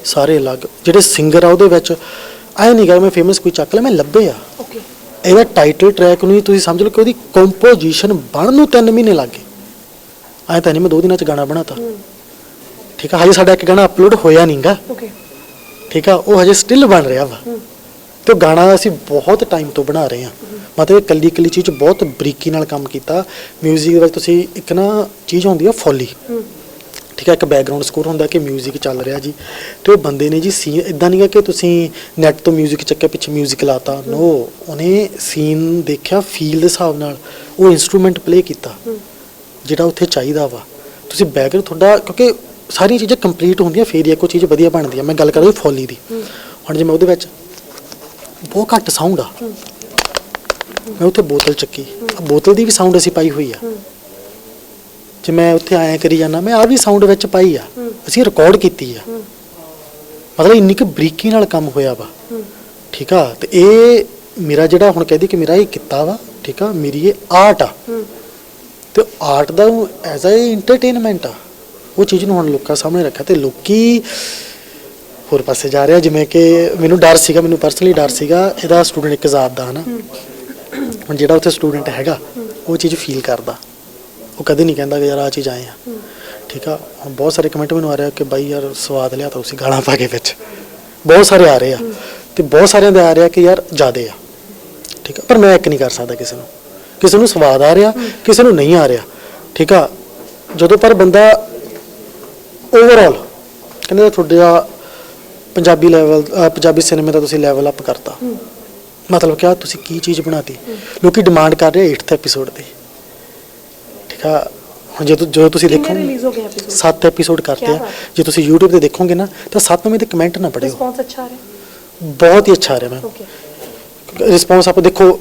ਸਾਰੇ ਅਲੱਗ। ਜਿਹੜੇ ਸਿੰਗਰ ਆ ਉਹਦੇ ਵਿੱਚ ਐ ਨਹੀਂ ਗਾ ਮੈਂ ਫੇਮਸ ਕੋਈ ਚੱਕ ਲਿਆ ਮੈਂ ਲੱਭੇ ਆ। ਓਕੇ ਇਹਦਾ ਟਾਈਟਲ ਟਰੈਕ ਨੂੰ ਹੀ ਤੁਸੀਂ ਸਮਝ ਲਓ ਕਿ ਉਹਦੀ ਕੰਪੋਜੀਸ਼ਨ ਬਣਨ ਨੂੰ 3 ਮਹੀਨੇ ਲੱਗ ਗਏ। ਐ ਤਾਂ ਨਹੀਂ ਮੈਂ 2 ਦਿਨਾਂ ਚ ਗਾਣਾ ਬਣਾਤਾ। ਠੀਕ ਆ ਹਜੇ ਸਾਡਾ ਇੱਕ ਗਾਣਾ ਅਪਲੋਡ ਹੋਇਆ ਨਹੀਂਗਾ ਓਕੇ ਠੀਕ ਆ ਉਹ ਹਜੇ ਸਟਿਲ ਬਣ ਰਿਹਾ ਵਾ। ਤੇ ਉਹ ਗਾਣਾ ਅਸੀਂ ਬਹੁਤ ਟਾਈਮ ਤੋਂ ਬਣਾ ਰਹੇ ਹਾਂ। ਮਤਲਬ ਇਹ ਕੱਲੀ ਕੱਲੀ ਚੀਜ਼ ਬਹੁਤ ਬਰੀਕੀ ਨਾਲ ਕੰਮ ਕੀਤਾ। 뮤직 ਦੇ ਵਿੱਚ ਤੁਸੀਂ ਇੱਕ ਨਾ ਚੀਜ਼ ਹੁੰਦੀ ਆ ਫੋਲੀ। ਠੀਕ ਹੈ ਇੱਕ ਬੈਕਗ੍ਰਾਉਂਡ ਸਕੋਰ ਹੁੰਦਾ ਕਿ 뮤직 ਚੱਲ ਰਿਹਾ ਜੀ ਤੇ ਉਹ ਬੰਦੇ ਨੇ ਜੀ ਸੀਨ ਇਦਾਂ ਨਹੀਂ ਹੈ ਕਿ ਤੁਸੀਂ ਨੈਟ ਤੋਂ 뮤직 ਚੱਕਿਆ ਪਿੱਛੇ 뮤직 ਲਾਤਾ ਨੋ ਉਹਨੇ ਸੀਨ ਦੇਖਿਆ ਫੀਲ ਦੇ ਹਿਸਾਬ ਨਾਲ ਉਹ ਇਨਸਟਰੂਮੈਂਟ ਪਲੇ ਕੀਤਾ ਜਿਹੜਾ ਉੱਥੇ ਚਾਹੀਦਾ ਵਾ ਤੁਸੀਂ ਬੈਕਗ੍ਰਾਉਂਡ ਤੁਹਾਡਾ ਕਿਉਂਕਿ ਸਾਰੀਆਂ ਚੀਜ਼ਾਂ ਕੰਪਲੀਟ ਹੁੰਦੀਆਂ ਫੇਰ ਹੀ ਕੋਈ ਚੀਜ਼ ਵਧੀਆ ਬਣਦੀ ਆ ਮੈਂ ਗੱਲ ਕਰ ਰਿਹਾ ਫੋਲੀ ਦੀ ਹੁਣ ਜੇ ਮੈਂ ਉਹਦੇ ਵਿੱਚ ਬਹੁਤ ਘੱਟ ਸਾਊਂਡ ਆ ਮੈਂ ਉੱਥੇ ਬੋਤਲ ਚੱਕੀ ਆਹ ਬੋਤਲ ਦੀ ਵੀ ਸਾਊਂਡ ਅਸੀਂ ਪਾਈ ਹੋਈ ਆ ਜੇ ਮੈਂ ਉੱਥੇ ਆਇਆ ਕਰੀ ਜਾਂਦਾ ਮੈਂ ਆ ਵੀ ਸਾਊਂਡ ਵਿੱਚ ਪਾਈ ਆ। ਅਸੀਂ ਰਿਕਾਰਡ ਕੀਤੀ ਆ। ਮਤਲਬ ਇੰਨੀ ਕੁ ਬਰੀਕੀ ਨਾਲ ਕੰਮ ਹੋਇਆ ਵਾ। ਠੀਕ ਆ? ਤੇ ਇਹ ਮੇਰਾ ਜਿਹੜਾ ਹੁਣ ਕਹਦੀ ਕਿ ਮੇਰਾ ਇਹ ਕਿੱਤਾ ਵਾ ਠੀਕ ਆ? ਮੇਰੀ ਇਹ ਆਰਟ ਆ। ਤੇ ਆਰਟ ਦਾ ਐਜ਼ ਅ ਐਂਟਰਟੇਨਮੈਂਟ ਆ। ਉਹ ਚੀਜ਼ ਨੂੰ ਹੁਣ ਲੋਕਾਂ ਸਾਹਮਣੇ ਰੱਖਿਆ ਤੇ ਲੋਕੀ ਹੋਰ ਪਾਸੇ ਜਾ ਰਿਹਾ ਜਿਵੇਂ ਕਿ ਮੈਨੂੰ ਡਰ ਸੀਗਾ ਮੈਨੂੰ ਪਰਸਨਲੀ ਡਰ ਸੀਗਾ। ਇਹਦਾ ਸਟੂਡੈਂਟ ਇੱਕ ਜ਼ਾਤ ਦਾ ਹਨਾ? ਹੁਣ ਜਿਹੜਾ ਉੱਥੇ ਸਟੂਡੈਂਟ ਹੈਗਾ ਉਹ ਚੀਜ਼ ਫੀਲ ਕਰਦਾ। ਉਹ ਕਦੇ ਨਹੀਂ ਕਹਿੰਦਾ ਕਿ ਯਾਰ ਆ ਚੀਜ਼ ਆਏ ਆ। ਠੀਕ ਆ? ਹੁਣ ਬਹੁਤ ਸਾਰੇ ਕਮੈਂਟ ਮੈਨੂੰ ਆ ਰਿਹਾ ਕਿ ਬਾਈ ਯਾਰ ਸਵਾਦ ਲਿਆ ਤਾਂ ਤੁਸੀਂ ਗਾਲਾਂ ਪਾ ਕੇ ਵਿੱਚ। ਬਹੁਤ ਸਾਰੇ ਆ ਰਹੇ ਆ। ਤੇ ਬਹੁਤ ਸਾਰਿਆਂ ਦੇ ਆ ਰਿਹਾ ਕਿ ਯਾਰ ਜ਼ਿਆਦੇ ਆ। ਠੀਕ ਆ? ਪਰ ਮੈਂ ਇੱਕ ਨਹੀਂ ਕਰ ਸਕਦਾ ਕਿਸੇ ਨੂੰ। ਕਿਸੇ ਨੂੰ ਸਵਾਦ ਆ ਰਿਹਾ ਕਿਸੇ ਨੂੰ ਨਹੀਂ ਆ ਰਿਹਾ। ਠੀਕ ਆ? ਜਦੋਂ ਪਰ ਬੰਦਾ ਓਵਰਆਲ ਕਹਿੰਦੇ ਤੁਹਾਡਾ ਪੰਜਾਬੀ ਲੈਵਲ ਪੰਜਾਬੀ ਸਿਨੇਮੇ ਦਾ ਤੁਸੀਂ ਲੈਵਲ ਅਪ ਕਰਤਾ। ਮਤਲਬ ਕਿ ਤੁਸੀਂ ਕੀ ਚੀਜ਼ ਬਣਾਤੀ? ਲੋਕੀ ਡਿਮਾਂਡ ਕਰ ਰਹੇ 8th ਐਪੀਸੋਡ ਦੀ। ਆ ਹੁਣ ਜੇ ਤੁ- ਜਦੋਂ ਤੁਸੀਂ ਕਿੰਨੇ ਦੇਖੋਗੇ ਰਿਲੀਜ਼ ਹੋ ਗਏ ਐਪੀਸੋਡ 7 ਐਪੀਸੋਡ ਕਰਤੇ ਕਿਆ ਆ ਬਾਤ। ਜੇ ਤੁਸੀਂ YouTube ਤੇ ਦੇਖੋਗੇ ਨਾ ਤਾਂ 7ਵੇਂ ਦੇ ਕਮੈਂਟ ਨਾ ਪੜਿਓ। ਰਿਸਪੌਂਸ ਅੱਛਾ ਆ ਰਿਹਾ। ਬਹੁਤ ਹੀ ਅੱਛਾ ਆ ਰਿਹਾ ਮੈਂ ਓਕੇ ਰਿਸਪੌਂਸ ਆਪ ਦੇਖੋ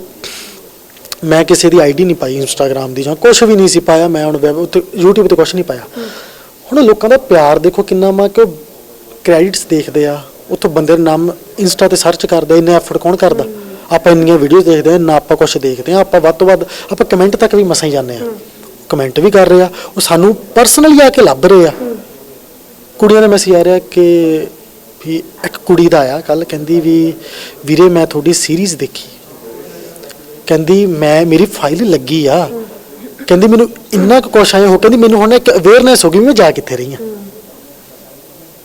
ਮੈਂ ਕਿਸੇ ਦੀ ਆਈਡੀ ਨਹੀਂ ਪਾਈ ਇੰਸਟਾਗ੍ਰam ਦੀ ਜਾਂ ਕੁਝ ਵੀ ਨਹੀਂ ਸੀ ਪਾਇਆ ਮੈਂ ਹੁਣ ਵੈਬ ਉੱਤੇ YouTube ਤੇ ਕੁਝ ਨਹੀਂ ਪਾਇਆ। ਹੁਣ ਲੋਕਾਂ ਦਾ ਪਿਆਰ ਦੇਖੋ ਕਿੰਨਾ ਮਾ ਕਿ ਕ੍ਰੈਡਿਟਸ ਦੇਖਦੇ ਆ ਉੱਥੋਂ ਬੰਦੇ ਦਾ ਨਾਮ ਇੰਸਟਾ ਤੇ ਸਰਚ ਕਰਦੇ ਇੰਨੇ ਐਫਰਟ ਕੌਣ ਕਰਦਾ? ਆਪਾਂ ਇੰਨੀਆਂ ਵੀਡੀਓਜ਼ ਦੇਖਦੇ ਆ ਨਾ ਆਪਾਂ ਕੁਝ ਦੇਖਦੇ ਆ ਆਪਾਂ ਵੱਧ ਤੋਂ ਵੱਧ ਆਪਾਂ ਕਮੈਂਟ ਤੱਕ ਵੀ ਮਸਾਂ ਹੀ ਜਾਂਦੇ ਆ। ਕਮੈਂਟ ਵੀ ਕਰ ਰਹੇ ਆ, ਉਹ ਸਾਨੂੰ ਪਰਸਨਲੀ ਆ ਕੇ ਲੱਭ ਰਹੇ ਆ। ਕੁੜੀਆਂ ਦਾ ਮੈਸੇਜ ਆ ਰਿਹਾ ਕਿ ਵੀ ਇੱਕ ਕੁੜੀ ਦਾ ਆਇਆ ਕੱਲ ਕਹਿੰਦੀ ਵੀ ਵੀਰੇ ਮੈਂ ਤੁਹਾਡੀ ਸੀਰੀਜ਼ ਦੇਖੀ। ਕਹਿੰਦੀ ਮੈਂ, ਮੇਰੀ ਫਾਈਲ ਲੱਗੀ ਆ। ਕਹਿੰਦੀ ਮੈਨੂੰ ਇੰਨਾ ਕੁ ਕੁਛ ਆਇਆ ਹੋ, ਕਹਿੰਦੀ ਮੈਨੂੰ ਹੁਣ ਇੱਕ ਅਵੇਅਰਨੈਸ ਹੋ ਗਈ ਵੀ ਮੈਂ ਜਾ ਕਿੱਥੇ ਰਹੀ ਆ।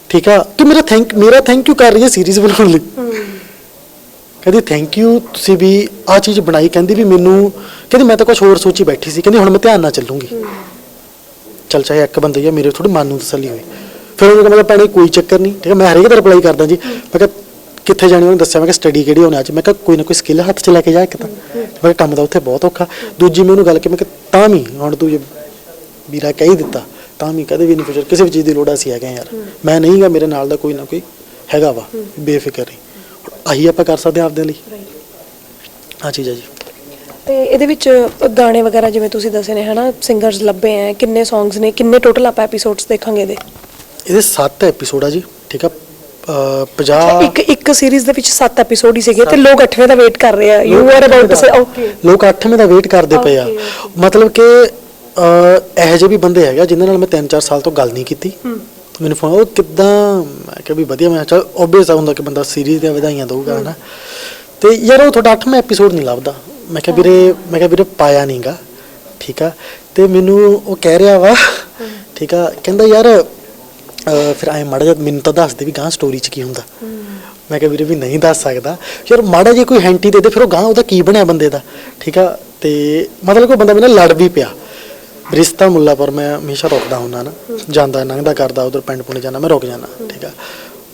ਠੀਕ ਆ? ਕਿ ਮੇਰਾ ਥੈਂਕ ਮੇਰਾ ਥੈਂਕ ਯੂ ਕਰ ਰਹੀ ਹੈ ਸੀਰੀਜ਼ ਬਣਾਉਣ ਲਈ। ਕਹਿੰਦੀ ਥੈਂਕ ਯੂ ਤੁਸੀਂ ਵੀ ਆ ਚੀਜ਼ ਬਣਾਈ। ਕਹਿੰਦੀ ਵੀ ਮੈਨੂੰ, ਕਹਿੰਦੀ ਮੈਂ ਤਾਂ ਕੁਝ ਹੋਰ ਸੋਚੀ ਬੈਠੀ ਸੀ। ਕਹਿੰਦੀ, ਹੁਣ ਮੈਂ ਧਿਆਨ ਨਾਲ ਚੱਲੂਗੀ। ਚੱਲ ਚਾਹੇ ਇੱਕ ਬੰਦਾ ਹੀ ਆ, ਮੇਰੇ ਥੋੜੀ ਮਨ ਨੂੰ ਤਸੱਲੀ ਹੋਈ ਫਿਰ ਉਹਨੇ ਕਹਿੰਦਾ, ਭੈਣੇ, ਕੋਈ ਚੱਕਰ ਨਹੀਂ। ਠੀਕ ਹੈ ਮੈਂ ਹਰੇਕ ਦਾ ਰਿਪਲਾਈ ਕਰਦਾ ਜੀ। ਮੈਂ ਕਿਹਾ, ਕਿੱਥੇ ਜਾਣੀ? ਉਹਨੇ ਦੱਸਿਆ, ਮੈਂ ਕਿਹਾ ਸਟੱਡੀ ਕਿਹੜੀ ਹੋਣੀ ਅੱਜ? ਮੈਂ ਕਿਹਾ, ਕੋਈ ਨਾ ਕੋਈ ਸਕਿੱਲ ਹੱਥ 'ਚ ਲੈ ਕੇ ਜਾ ਇੱਕ ਤਾਂ। ਮੈਂ ਕਿਹਾ, ਕੰਮ ਦਾ ਉੱਥੇ ਬਹੁਤ ਔਖਾ। ਦੂਜੀ ਮੈਂ ਉਹਨੂੰ ਗੱਲ ਕਿ ਮੈਂ ਕਿਹਾ, ਤਾਂ ਵੀ ਹੁਣ ਤੂੰ ਜੇ ਵੀਰਾ ਕਹਿ ਹੀ ਦਿੱਤਾ, ਤਾਂ ਵੀ ਕਦੇ ਵੀ ਨਹੀਂ ਪੁੱਛਿਆ ਕਿਸੇ ਵੀ ਚੀਜ਼ ਦੀ ਲੋੜ ਅਸੀਂ ਹੈਗੇ ਯਾਰ। ਮੈਂ ਨਹੀਂਗਾ ਮੇਰੇ ਨਾਲ ਦਾ ਕੋਈ ਨਾ ਕੋਈ ਹੈਗਾ ਵਾ। ਬੇਫਿਕਰ ਨਹੀਂ ਆਹੀ ਆਪਾਂ ਕਰ ਸਕਦੇ ਹਾਂ ਆਪਦੇ ਲਈ। ਆ ਚੀਜ਼ ਹੈ ਜੀ। ਤੇ ਇਹਦੇ ਵਿੱਚ ਗਾਣੇ ਵਗੈਰਾ ਜਿਵੇਂ ਤੁਸੀਂ ਦੱਸੇ ਨੇ ਹਨਾ ਸਿੰਗਰਸ ਲੱਭੇ ਆ ਕਿੰਨੇ ਸੌਂਗਸ ਨੇ ਕਿੰਨੇ ਟੋਟਲ ਆਪਾਂ ਐਪੀਸੋਡਸ ਦੇਖਾਂਗੇ ਇਹਦੇ? ਇਹਦੇ 7 ਐਪੀਸੋਡ ਆ ਜੀ ਠੀਕ ਆ। ਅ, 50 ਇੱਕ ਇੱਕ ਸੀਰੀਜ਼ ਦੇ ਵਿੱਚ 7 ਐਪੀਸੋਡ ਹੀ ਸੀਗੇ ਤੇ ਲੋਕ 8ਵੇਂ ਦਾ ਵੇਟ ਕਰ ਰਹੇ ਆ। You are about to say okay ਲੋਕ 8ਵੇਂ ਦਾ ਵੇਟ ਕਰਦੇ ਪਏ ਆ। Okay, ਮਤਲਬ ਕਿ ਅ, ਇਹੋ ਜਿਹੇ ਵੀ ਬੰਦੇ ਹੈਗੇ ਜਿਨ੍ਹਾਂ ਨਾਲ ਮੈਂ 3-4 ਸਾਲ ਤੋਂ ਗੱਲ ਨਹੀਂ ਕੀਤੀ। ਮੈਨੂੰ ਫੋਨ ਉਹ ਕਿੱਦਾਂ ਮੈਂ ਕਿਹਾ ਵੀ ਵਧੀਆ ਮੈਂ ਚਲ ਓਬਵੀਅਸ ਹੁੰਦਾ ਕਿ ਬੰਦਾ ਸੀਰੀਜ਼ ਦੀਆਂ ਵਧਾਈਆਂ ਦਊਗਾ ਹਨਾ। ਤੇ ਯਾਰ ਉਹ ਤੁਹਾਡਾ 8ਵਾਂ ਐਪੀਸੋਡ ਨਹੀਂ ਲੱਭਦਾ। ਮੈਂ ਕਿਹਾ ਵੀਰੇ ਮੈਂ ਕਿਹਾ ਵੀਰੇ ਪਾਇਆ ਨਹੀਂਗਾ ਠੀਕ ਆ। ਤੇ ਮੈਨੂੰ ਉਹ ਕਹਿ ਰਿਹਾ ਵਾ ਠੀਕ ਆ ਕਹਿੰਦਾ ਯਾਰ ਫਿਰ ਐ ਮਾੜਾ ਜਿਹਾ ਮੈਨੂੰ ਤਾਂ ਦੱਸ ਦੇ ਵੀ ਗਾਂ ਸਟੋਰੀ 'ਚ ਕੀ ਹੁੰਦਾ। ਮੈਂ ਕਿਹਾ ਵੀਰੇ ਵੀ ਨਹੀਂ ਦੱਸ ਸਕਦਾ। ਯਾਰ ਮਾੜਾ ਜੇ ਕੋਈ ਹੈਂਟੀ ਦੇ ਦੇ ਫਿਰ ਉਹ ਗਾਂ ਉਹਦਾ ਕੀ ਬਣਿਆ ਬੰਦੇ ਦਾ ਠੀਕ ਆ। ਤੇ ਮਤਲਬ ਕੋਈ ਬੰਦਾ ਮੇਰੇ ਨਾਲ ਲੜ ਵੀ ਪਿਆ। ਰਿਸ਼ਤਾ ਮੁੱਲਾ ਪਰ ਮੈਂ ਹਮੇਸ਼ਾ ਰੁਕਦਾ ਹੁੰਦਾ ਨਾ। ਜਾਂਦਾ, ਲੰਘਦਾ, ਕਰਦਾ, ਉਧਰ ਪਿੰਡ ਪੁਣੇ ਜਾਂਦਾ, ਮੈਂ ਰੁਕ ਜਾਂਦਾ, ਠੀਕ ਆ।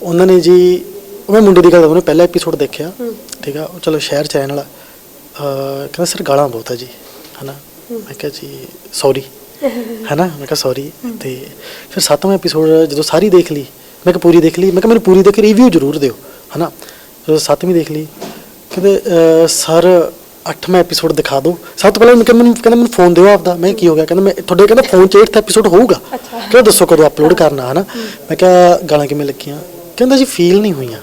ਉਹਨਾਂ ਨੇ ਜੀ ਮੈਂ ਮੁੰਡੇ ਦੀ ਗੱਲ ਉਹਨੇ ਪਹਿਲਾ ਐਪੀਸੋਡ ਦੇਖਿਆ, ਠੀਕ ਆ। ਉਹ ਚਲੋ ਸ਼ਹਿਰ ਚ ਆਉਣ ਵਾਲਾ। ਅਹ, ਕਹਿੰਦਾ, ਸਰ, ਗਾਲਾਂ ਬਹੁਤ ਆ ਜੀ। ਹਨਾ? ਮੈਂ ਕਿਹਾ ਜੀ, ਸੌਰੀ। ਹਨਾ? ਮੈਂ ਕਿਹਾ, ਸੌਰੀ। ਤੇ ਫਿਰ ਸੱਤਵਾਂ ਐਪੀਸੋਡ ਜਦੋਂ ਸਾਰੀ ਦੇਖ ਲਈ, ਮੈਂ ਕਿਹਾ, ਪੂਰੀ ਦੇਖ ਲਈ? ਮੈਂ ਕਿਹਾ, ਮੈਨੂੰ ਪੂਰੀ ਦੇਖ ਕੇ ਰਿਵਿਊ ਜ਼ਰੂਰ ਦਿਓ। ਹਨਾ? ਜਦੋਂ ਸੱਤਵੀਂ ਦੇਖ ਲਈ, ਕਹਿੰਦੇ ਸਰ ਅੱਠਵਾਂ ਐਪੀਸੋਡ ਦਿਖਾ ਦਿਓ ਸਭ ਤੋਂ ਪਹਿਲਾਂ ਮੈਨੂੰ ਕਹਿੰਦਾ ਮੈਨੂੰ ਕਹਿੰਦਾ ਮੈਨੂੰ ਫੋਨ ਦਿਓ ਆਪਦਾ। ਮੈਂ ਕਿਹਾ, ਕੀ ਹੋ ਗਿਆ? ਕਹਿੰਦਾ ਮੈਂ ਤੁਹਾਡੇ ਕਹਿੰਦਾ ਫੋਨ 'ਚ 8th ਐਪੀਸੋਡ ਹੋਊਗਾ। ਕਹਿੰਦਾ ਦੱਸੋ ਕਦੋਂ ਅਪਲੋਡ ਕਰਨਾ ਹਨਾ? ਮੈਂ ਕਿਹਾ ਗਾਲਾਂ ਕਿਵੇਂ ਲੱਗੀਆਂ? ਕਹਿੰਦਾ ਜੀ ਫੀਲ ਨਹੀਂ ਹੋਈਆਂ।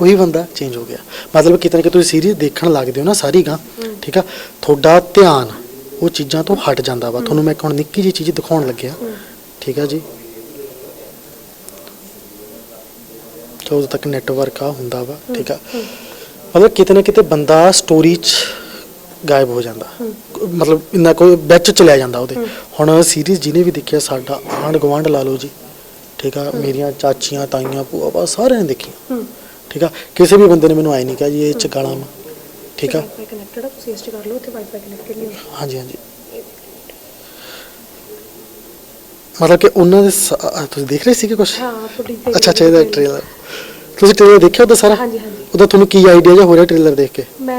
ਉਹੀ ਬੰਦਾ ਚੇਂਜ ਹੋ ਗਿਆ। ਮਤਲਬ ਕਿਤੇ ਨਾ ਕਿਤੇ ਤੁਸੀਂ ਸੀਰੀਜ਼ ਦੇਖਣ ਲੱਗਦੇ ਹੋ ਨਾ ਸਾਰੀ ਗਾਂ ਠੀਕ ਆ? ਤੁਹਾਡਾ ਧਿਆਨ ਉਹ ਚੀਜ਼ਾਂ ਤੋਂ ਹਟ ਜਾਂਦਾ ਵਾ। ਤੁਹਾਨੂੰ ਮੈਂ ਇੱਕ ਹੁਣ ਨਿੱਕੀ ਜਿਹੀ ਚੀਜ਼ ਦਿਖਾਉਣ ਲੱਗਿਆ। ਠੀਕ ਆ ਜੀ? ਉਦੋਂ ਤੱਕ ਨੈਟਵਰਕ ਆ ਹੁੰਦਾ ਵਾ ਠੀਕ ਆ? ਮਤਲਬ ਕਿਤੇ ਨਾ ਕਿਤੇ ਬੰਦਾ ਸਟੋਰੀ 'ਚ ਗਾਇਬ ਹੋ ਜਾਂਦਾ। ਮਤਲਬ ਇੰਨਾ ਕੋਈ ਵਿੱਚ ਚਲਿਆ ਜਾਂਦਾ ਉਹਦੇ। ਹੁਣ ਸੀਰੀਜ਼ ਜਿਹਨੇ ਵੀ ਦੇਖਿਆ ਸਾਡਾ ਆਂਢ ਗੁਆਂਢ ਲਾ ਲਓ ਜੀ ਠੀਕ ਆ ਮੇਰੀਆਂ ਚਾਚੀਆਂ ਤਾਈਆਂ ਭੂਆ ਬਾ ਸਾਰਿਆਂ ਨੇ ਦੇਖੀ ਠੀਕ ਆ ਕਿਸੇ ਵੀ ਬੰਦੇ ਨੇ ਮੈਨੂੰ ਆਈ ਨਹੀਂ ਕਿਹਾ ਜੀ ਇਹ ਚ ਗਾਲਾਂ ਵਾ ਠੀਕ ਆ। ਵਾਈਫਾਈ ਕਨੈਕਟਡ ਆ ਤੁਸੀਂ ਇਸ ਚ ਕਰ ਲਓ ਤੇ ਵਾਈਫਾਈ ਕਨੈਕਟਡ ਨਹੀਂ ਹਾਂਜੀ ਹਾਂਜੀ। ਮਤਲਬ ਕਿ ਉਹਨਾਂ ਦੇ ਸ- ਤੁਸੀਂ ਦੇਖ ਰਹੇ ਸੀਗੇ ਕੁਝ ਹਾਂ ਤੁਹਾਡੀ ਅੱਛਾ ਅੱਛਾ ਇਹਦਾ ਟ੍ਰੇਲਰ ਤੁਸੀਂ ਟ੍ਰੇਲਰ ਦੇਖਿਆ ਉਹਦਾ ਸਾਰਾ? ਹਾਂਜੀ, ਹਾਂਜੀ। ਉਹਦਾ ਤੁਹਾਨੂੰ ਕੀ ਆਈਡੀਆ ਜਿਹਾ ਹੋ ਰਿਹਾ ਟ੍ਰੇਲਰ ਦੇਖ ਕੇ? ਮੈਂ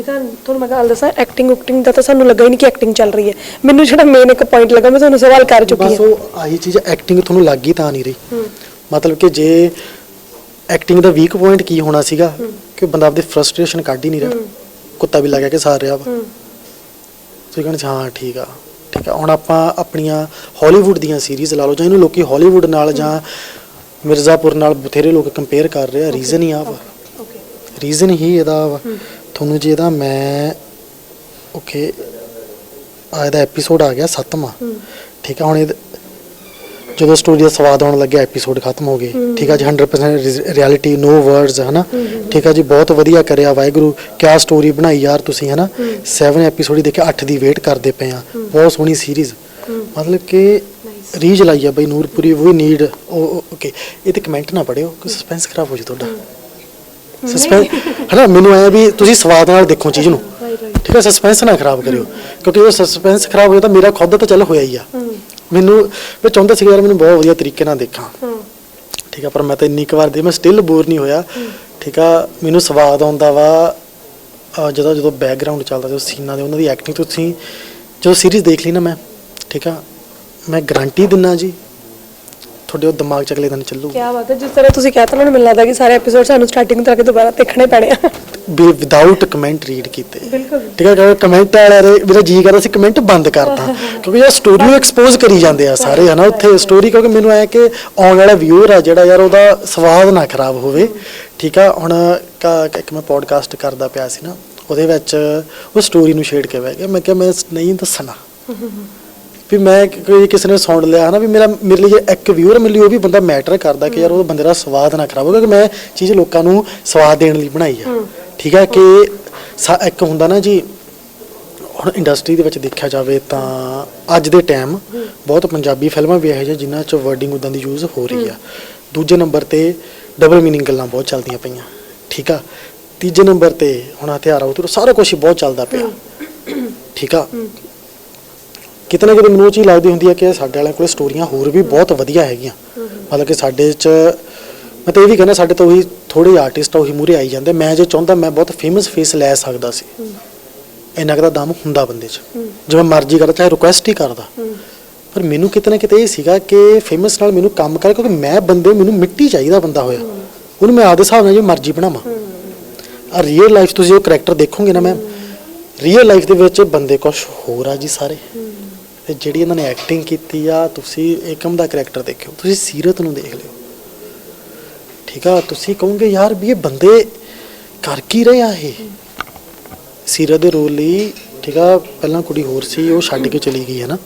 ਬਾਕੀ ਤਾਂ ਤੁਹਾਨੂੰ ਮੈਂ ਗੱਲ ਦੱਸਾਂ ਐਕਟਿੰਗ ਉਕਟਿੰਗ ਦਾ ਤਾਂ ਸਾਨੂੰ ਲੱਗਾ ਹੀ ਨਹੀਂ ਕਿ ਐਕਟਿੰਗ ਚੱਲ ਰਹੀ ਹੈ। ਮੈਨੂੰ ਜਿਹੜਾ ਮੇਨ ਇੱਕ ਪੁਆਇੰਟ ਲੱਗਾ ਮੈਂ ਤੁਹਾਨੂੰ ਸਵਾਲ ਕਰ ਚੁੱਕੀ ਬਸ ਹਾਂ ਉਹ ਆਹੀ ਚੀਜ਼ ਐਕਟਿੰਗ ਤੁਹਾਨੂੰ ਲੱਗ ਹੀ ਤਾਂ ਨਹੀਂ ਰਹੀ। ਮਤਲਬ ਕਿ ਜੇ ਐਕਟਿੰਗ ਦਾ ਵੀਕ ਪੁਆਇੰਟ ਕੀ ਹੋਣਾ ਸੀਗਾ ਕਿ ਬੰਦਾ ਆਪਦੀ ਫਰਸਟ੍ਰੇਸ਼ਨ ਕੱਢ ਹੀ ਨਹੀਂ ਰਿਹਾ। ਕੁੱਤਾ ਵੀ ਲੱਗਿਆ ਕਿ ਸਾਰ ਰਿਹਾ ਵਾ। ਤੁਸੀਂ ਕਹਿੰਦੇ ਹਾਂ ਠੀਕ ਆ ਠੀਕ ਆ। ਹੁਣ ਆਪਾਂ ਆਪਣੀਆਂ ਹਾਲੀਵੁੱਡ ਦੀਆਂ ਸੀਰੀਜ਼ ਲਾ ਲਓ ਜਾਂ ਇਹਨੂੰ ਲੋਕੀ ਹਾਲੀਵੁੱਡ ਨਾਲ ਜਾਂ ਮਿਰਜ਼ਾਪੁਰ ਨਾਲ ਬਥੇਰੇ ਲੋਕ ਕੰਪੇਅਰ ਕਰ ਰਹੇ ਆ। ਰੀਜ਼ਨ ਹੀ ਆ ਵਾ। ਰੀਜ਼ਨ ਹੀ ਇਹਦਾ ਵਾ। ਤੁਹਾਨੂੰ ਜੇ ਇਹਦਾ ਮੈਂ ਓਕੇ ਆ ਇਹਦਾ ਐਪੀਸੋਡ ਆ ਗਿਆ ਸੱਤਵਾਂ। ਠੀਕ ਆ ਹੁਣ ਇਹ ਜਦੋਂ ਸਟੋਰੀ ਦਾ ਸਵਾਦ ਆਉਣ ਲੱਗਿਆ ਐਪੀਸੋਡ ਖਤਮ ਹੋ ਗਏ। ਠੀਕ ਆ ਜੀ 100% ਰਿਐਲਿਟੀ ਨੋ ਵਰਡਸ ਹਨਾ? ਠੀਕ ਆ ਜੀ ਬਹੁਤ ਵਧੀਆ ਕਰਿਆ ਵਾਹਿਗੁਰੂ। ਕਿਆ ਸਟੋਰੀ ਬਣਾਈ ਯਾਰ ਤੁਸੀਂ ਹਨਾ? 7 ਐਪੀਸੋਡ ਹੀ ਦੇਖਿਆ 8 ਦੀ ਵੇਟ ਕਰਦੇ ਪਏ ਆ। ਬਹੁਤ ਸੋਹਣੀ ਸੀਰੀਜ਼ ਮਤਲਬ ਕਿ ਰੀਜ ਲਾਈ ਆ ਬਈ ਨੂਰਪੁਰੀ ਵੀ ਨੀਡ ਓਕੇ ਇਹ ਤੇ ਕਮੈਂਟ ਨਾ ਪੜਿਓ ਕਿ ਸਸਪੈਂਸ ਖਰਾਬ ਹੋ ਜਾ ਤੁਹਾਡਾ। ਸਸਪੈਂਸ ਹਨਾ, ਮੈਨੂੰ ਆਇਆ ਵੀ ਤੁਸੀਂ ਸਵਾਦ ਨਾਲ ਦੇਖੋ ਚੀਜ਼ ਨੂੰ। ਠੀਕ ਹੈ ਸਸਪੈਂਸ ਨਾ ਖਰਾਬ ਕਰਿਓ। ਕਿਉਂਕਿ ਉਹ ਸਸਪੈਂਸ ਖਰਾਬ ਹੋਇਆ ਤਾਂ ਮੇਰਾ ਖੁਦ ਤਾਂ ਚੱਲ ਹੋਇਆ ਹੀ ਆ। ਮੈਨੂੰ ਮੈਂ ਚਾਹੁੰਦਾ ਸੀ ਯਾਰ ਮੈਨੂੰ ਬਹੁਤ ਵਧੀਆ ਤਰੀਕੇ ਨਾਲ ਦੇਖਾਂ। ਠੀਕ ਆ, ਪਰ ਮੈਂ ਤਾਂ ਇੰਨੀ ਕੁ ਵਾਰ ਦੇ ਮੈਂ ਸਟਿਲ ਬੋਰ ਨਹੀਂ ਹੋਇਆ। ਠੀਕ ਆ, ਮੈਨੂੰ ਸਵਾਦ ਆਉਂਦਾ ਵਾ ਜਦੋਂ ਜਦੋਂ ਬੈਕਗ੍ਰਾਉਂਡ ਚੱਲਦਾ, ਜਦੋਂ ਸੀਨਾਂ ਦੇ ਉਹਨਾਂ ਦੀ ਐਕਟਿੰਗ ਤੁਸੀਂ ਜਦੋਂ ਸੀਰੀਜ਼ ਦੇਖ ਲਈ ਨਾ ਮੈਂ, ਠੀਕ ਆ, ਮੈਂ ਗਰੰਟੀ ਦਿੰਨਾ ਜੀ ਤੁਹਾਡੇ ਉਹ ਦਿਮਾਗ ਚ ਅਗਲੇ ਦਿਨ ਚੱਲੂ ਕੀ ਬਾਤ ਹੈ ਜਿਸ ਤਰ੍ਹਾਂ ਤੁਸੀਂ ਕਹਿਤਾ ਮੈਨੂੰ ਮੈਨੂੰ ਲੱਗਦਾ ਕਿ ਸਾਰੇ ਐਪੀਸੋਡ ਸਾਨੂੰ ਸਟਾਰਟਿੰਗ ਤੋਂ ਕੇ ਦੁਬਾਰਾ ਦੇਖਣੇ ਪੈਣੇ ਆ। ਵਿਦਆਊਟ ਕਮੈਂਟ ਰੀਡ ਕੀਤੇ। ਬਿਲਕੁਲ। ਠੀਕ ਹੈ ਕਿ ਕਮੈਂਟ ਵਾਲਿਆਂ ਦੇ ਮੇਰਾ ਜੀ ਕਰਦਾ ਸੀ ਕਮੈਂਟ ਬੰਦ ਕਰਤਾ। ਕਿਉਂਕਿ ਇਹ ਸਟੋਰੀ ਨੂੰ ਐਕਸਪੋਜ਼ ਕਰੀ ਜਾਂਦੇ ਆ ਸਾਰੇ ਹਨਾ ਉੱਥੇ ਸਟੋਰੀ ਕਿਉਂਕਿ ਮੈਨੂੰ ਆਇਆ ਕਿ ਆਉਣ ਵਾਲਾ ਵਿਊਅਰ ਆ ਜਿਹੜਾ ਯਾਰ ਉਹਦਾ ਸਵਾਦ ਨਾ ਖਰਾਬ ਹੋਵੇ। ਠੀਕ ਆ ਹੁਣ ਇੱਕ ਮੈਂ ਪੋਡਕਾਸਟ ਕਰਦਾ ਪਿਆ ਸੀ ਨਾ ਉਹਦੇ ਵਿੱਚ ਉਹ ਸਟੋਰੀ ਨੂੰ ਛੇੜ ਕੇ ਬਹਿ ਗਿਆ। ਮੈਂ ਕਿਹਾ ਮੈਂ ਨਹੀਂ ਦੱਸਣਾ। ਵੀ ਮੈਂ ਕੋਈ ਕਿਸੇ ਨੇ ਸੁਣ ਲਿਆ ਹਨਾ ਵੀ ਮੇਰਾ ਮੇਰੇ ਲਈ ਇੱਕ ਵਿਊਅਰ ਮੇਰੇ ਲਈ ਉਹ ਵੀ ਬੰਦਾ ਮੈਟਰ ਕਰਦਾ ਕਿ ਯਾਰ ਉਹ ਬੰਦੇ ਦਾ ਸਵਾਦ ਨਾ ਖਰਾਬ ਹੋਵੇ ਕਿਉਂਕਿ ਮੈਂ ਚੀਜ਼ ਲੋਕਾਂ ਨੂੰ ਸਵਾਦ ਦੇਣ ਲਈ ਬਣਾਈ ਆ। ਠੀਕ ਹੈ ਕਿ ਇੱਕ ਹੁੰਦਾ ਨਾ ਜੀ ਹੁਣ ਇੰਡਸਟਰੀ ਦੇ ਵਿੱਚ ਦੇਖਿਆ ਜਾਵੇ ਤਾਂ ਅੱਜ ਦੇ ਟਾਈਮ ਬਹੁਤ ਪੰਜਾਬੀ ਫਿਲਮਾਂ ਵੀ ਇਹੋ ਜਿਹੀਆਂ ਜਿਨ੍ਹਾਂ 'ਚ ਵਰਡਿੰਗ ਉਦਾਂ ਦੀ ਯੂਜ਼ ਹੋ ਰਹੀ ਆ। ਦੂਜੇ ਨੰਬਰ ਤੇ ਡਬਲ ਮੀਨਿੰਗ ਗੱਲਾਂ ਬਹੁਤ ਚੱਲਦੀਆਂ ਪਈਆਂ ਠੀਕ ਆ। ਤੀਜੇ ਨੰਬਰ ਤੇ ਹੁਣ ਹਥਿਆਰਾਂ ਉਤਰ ਸਾਰਾ ਕੁਝ ਹੀ ਬਹੁਤ ਚੱਲਦਾ ਪਿਆ। ਠੀਕ ਆ। ਕਿਤੇ ਨਾ ਕਿਤੇ ਮੈਨੂੰ ਉਹ ਚੀਜ਼ ਲੱਗਦੀ ਹੁੰਦੀ ਹੈ ਕਿ ਸਾਡੇ ਵਾਲਿਆਂ ਕੋਲ ਸਟੋਰੀਆਂ ਹੋਰ ਵੀ ਬਹੁਤ ਵਧੀਆ ਹੈਗੀਆਂ। ਮਤਲਬ ਕਿ ਸਾਡੇ 'ਚ ਮੈਂ ਤਾਂ ਇਹ ਵੀ ਕਹਿੰਦਾ ਸਾਡੇ ਤੋਂ ਉਹੀ ਥੋੜੇ ਆਰਟਿਸਟ ਆ, ਉਹੀ ਮੂਰੇ ਆਈ ਜਾਂਦੇ। ਮੈਂ ਜੇ ਚਾਹੁੰਦਾ ਮੈਂ ਬਹੁਤ ਫੇਮਸ ਫੇਸ ਲੈ ਸਕਦਾ ਸੀ। ਇੰਨਾ ਕੁ ਦਮ ਹੁੰਦਾ ਬੰਦੇ 'ਚ। ਜਿਵੇਂ ਮਰਜ਼ੀ ਕਰਦਾ, ਚਾਹੇ ਰਿਕੁਐਸਟ ਹੀ ਕਰਦਾ। ਪਰ ਮੈਨੂੰ ਕਿਤੇ ਨਾ ਕਿਤੇ ਇਹ ਸੀਗਾ ਕਿ ਫੇਮਸ ਨਾਲ ਮੈਨੂੰ ਕੰਮ ਕਰ, ਕਿਉਂਕਿ ਮੈਂ ਬੰਦੇ, ਮੈਨੂੰ ਮਿੱਟੀ ਚਾਹੀਦਾ ਬੰਦਾ ਹੋਇਆ। ਉਹਨੂੰ ਮੈਂ ਆਪਦੇ ਹਿਸਾਬ ਨਾਲ ਜੋ ਮਰਜ਼ੀ ਬਣਾਵਾਂ। ਆ ਰੀਅਲ ਲਾਈਫ ਤੁਸੀਂ ਉਹ ਕੈਰੈਕਟਰ ਦੇਖੋਗੇ ਨਾ ਮੈਮ ਰੀਅਲ ਲਾਈਫ ਦੇ ਵਿੱਚ ਬੰਦੇ ਕੁਝ ਹੋਰ ਆ ਜੀ ਸਾਰੇ। ਤੇ ਜਿਹੜੀ ਇਹਨਾਂ ਨੇ ਐਕਟਿੰਗ ਕੀਤੀ ਆ ਤੁਸੀਂ ਏਕਮ ਦਾ ਕੈਰੈਕਟਰ ਦੇਖਿਓ। ਤੁਸੀਂ ਸੀਰਤ ਨੂੰ ਦੇਖ ਲਿਓ। ਠੀਕ ਆ ਤੁਸੀਂ ਕਹੋਗੇ ਯਾਰ ਵੀ ਇਹ ਬੰਦੇ ਕਰ ਕੀ ਰਹੇ ਆ ਇਹ? ਸੀਰਤ ਦੇ ਰੋਲ ਲਈ ਠੀਕ ਆ ਪਹਿਲਾਂ ਕੁੜੀ ਹੋਰ ਸੀ ਉਹ ਛੱਡ ਕੇ ਚਲੀ ਗਈ ਹੈ ਨਾ।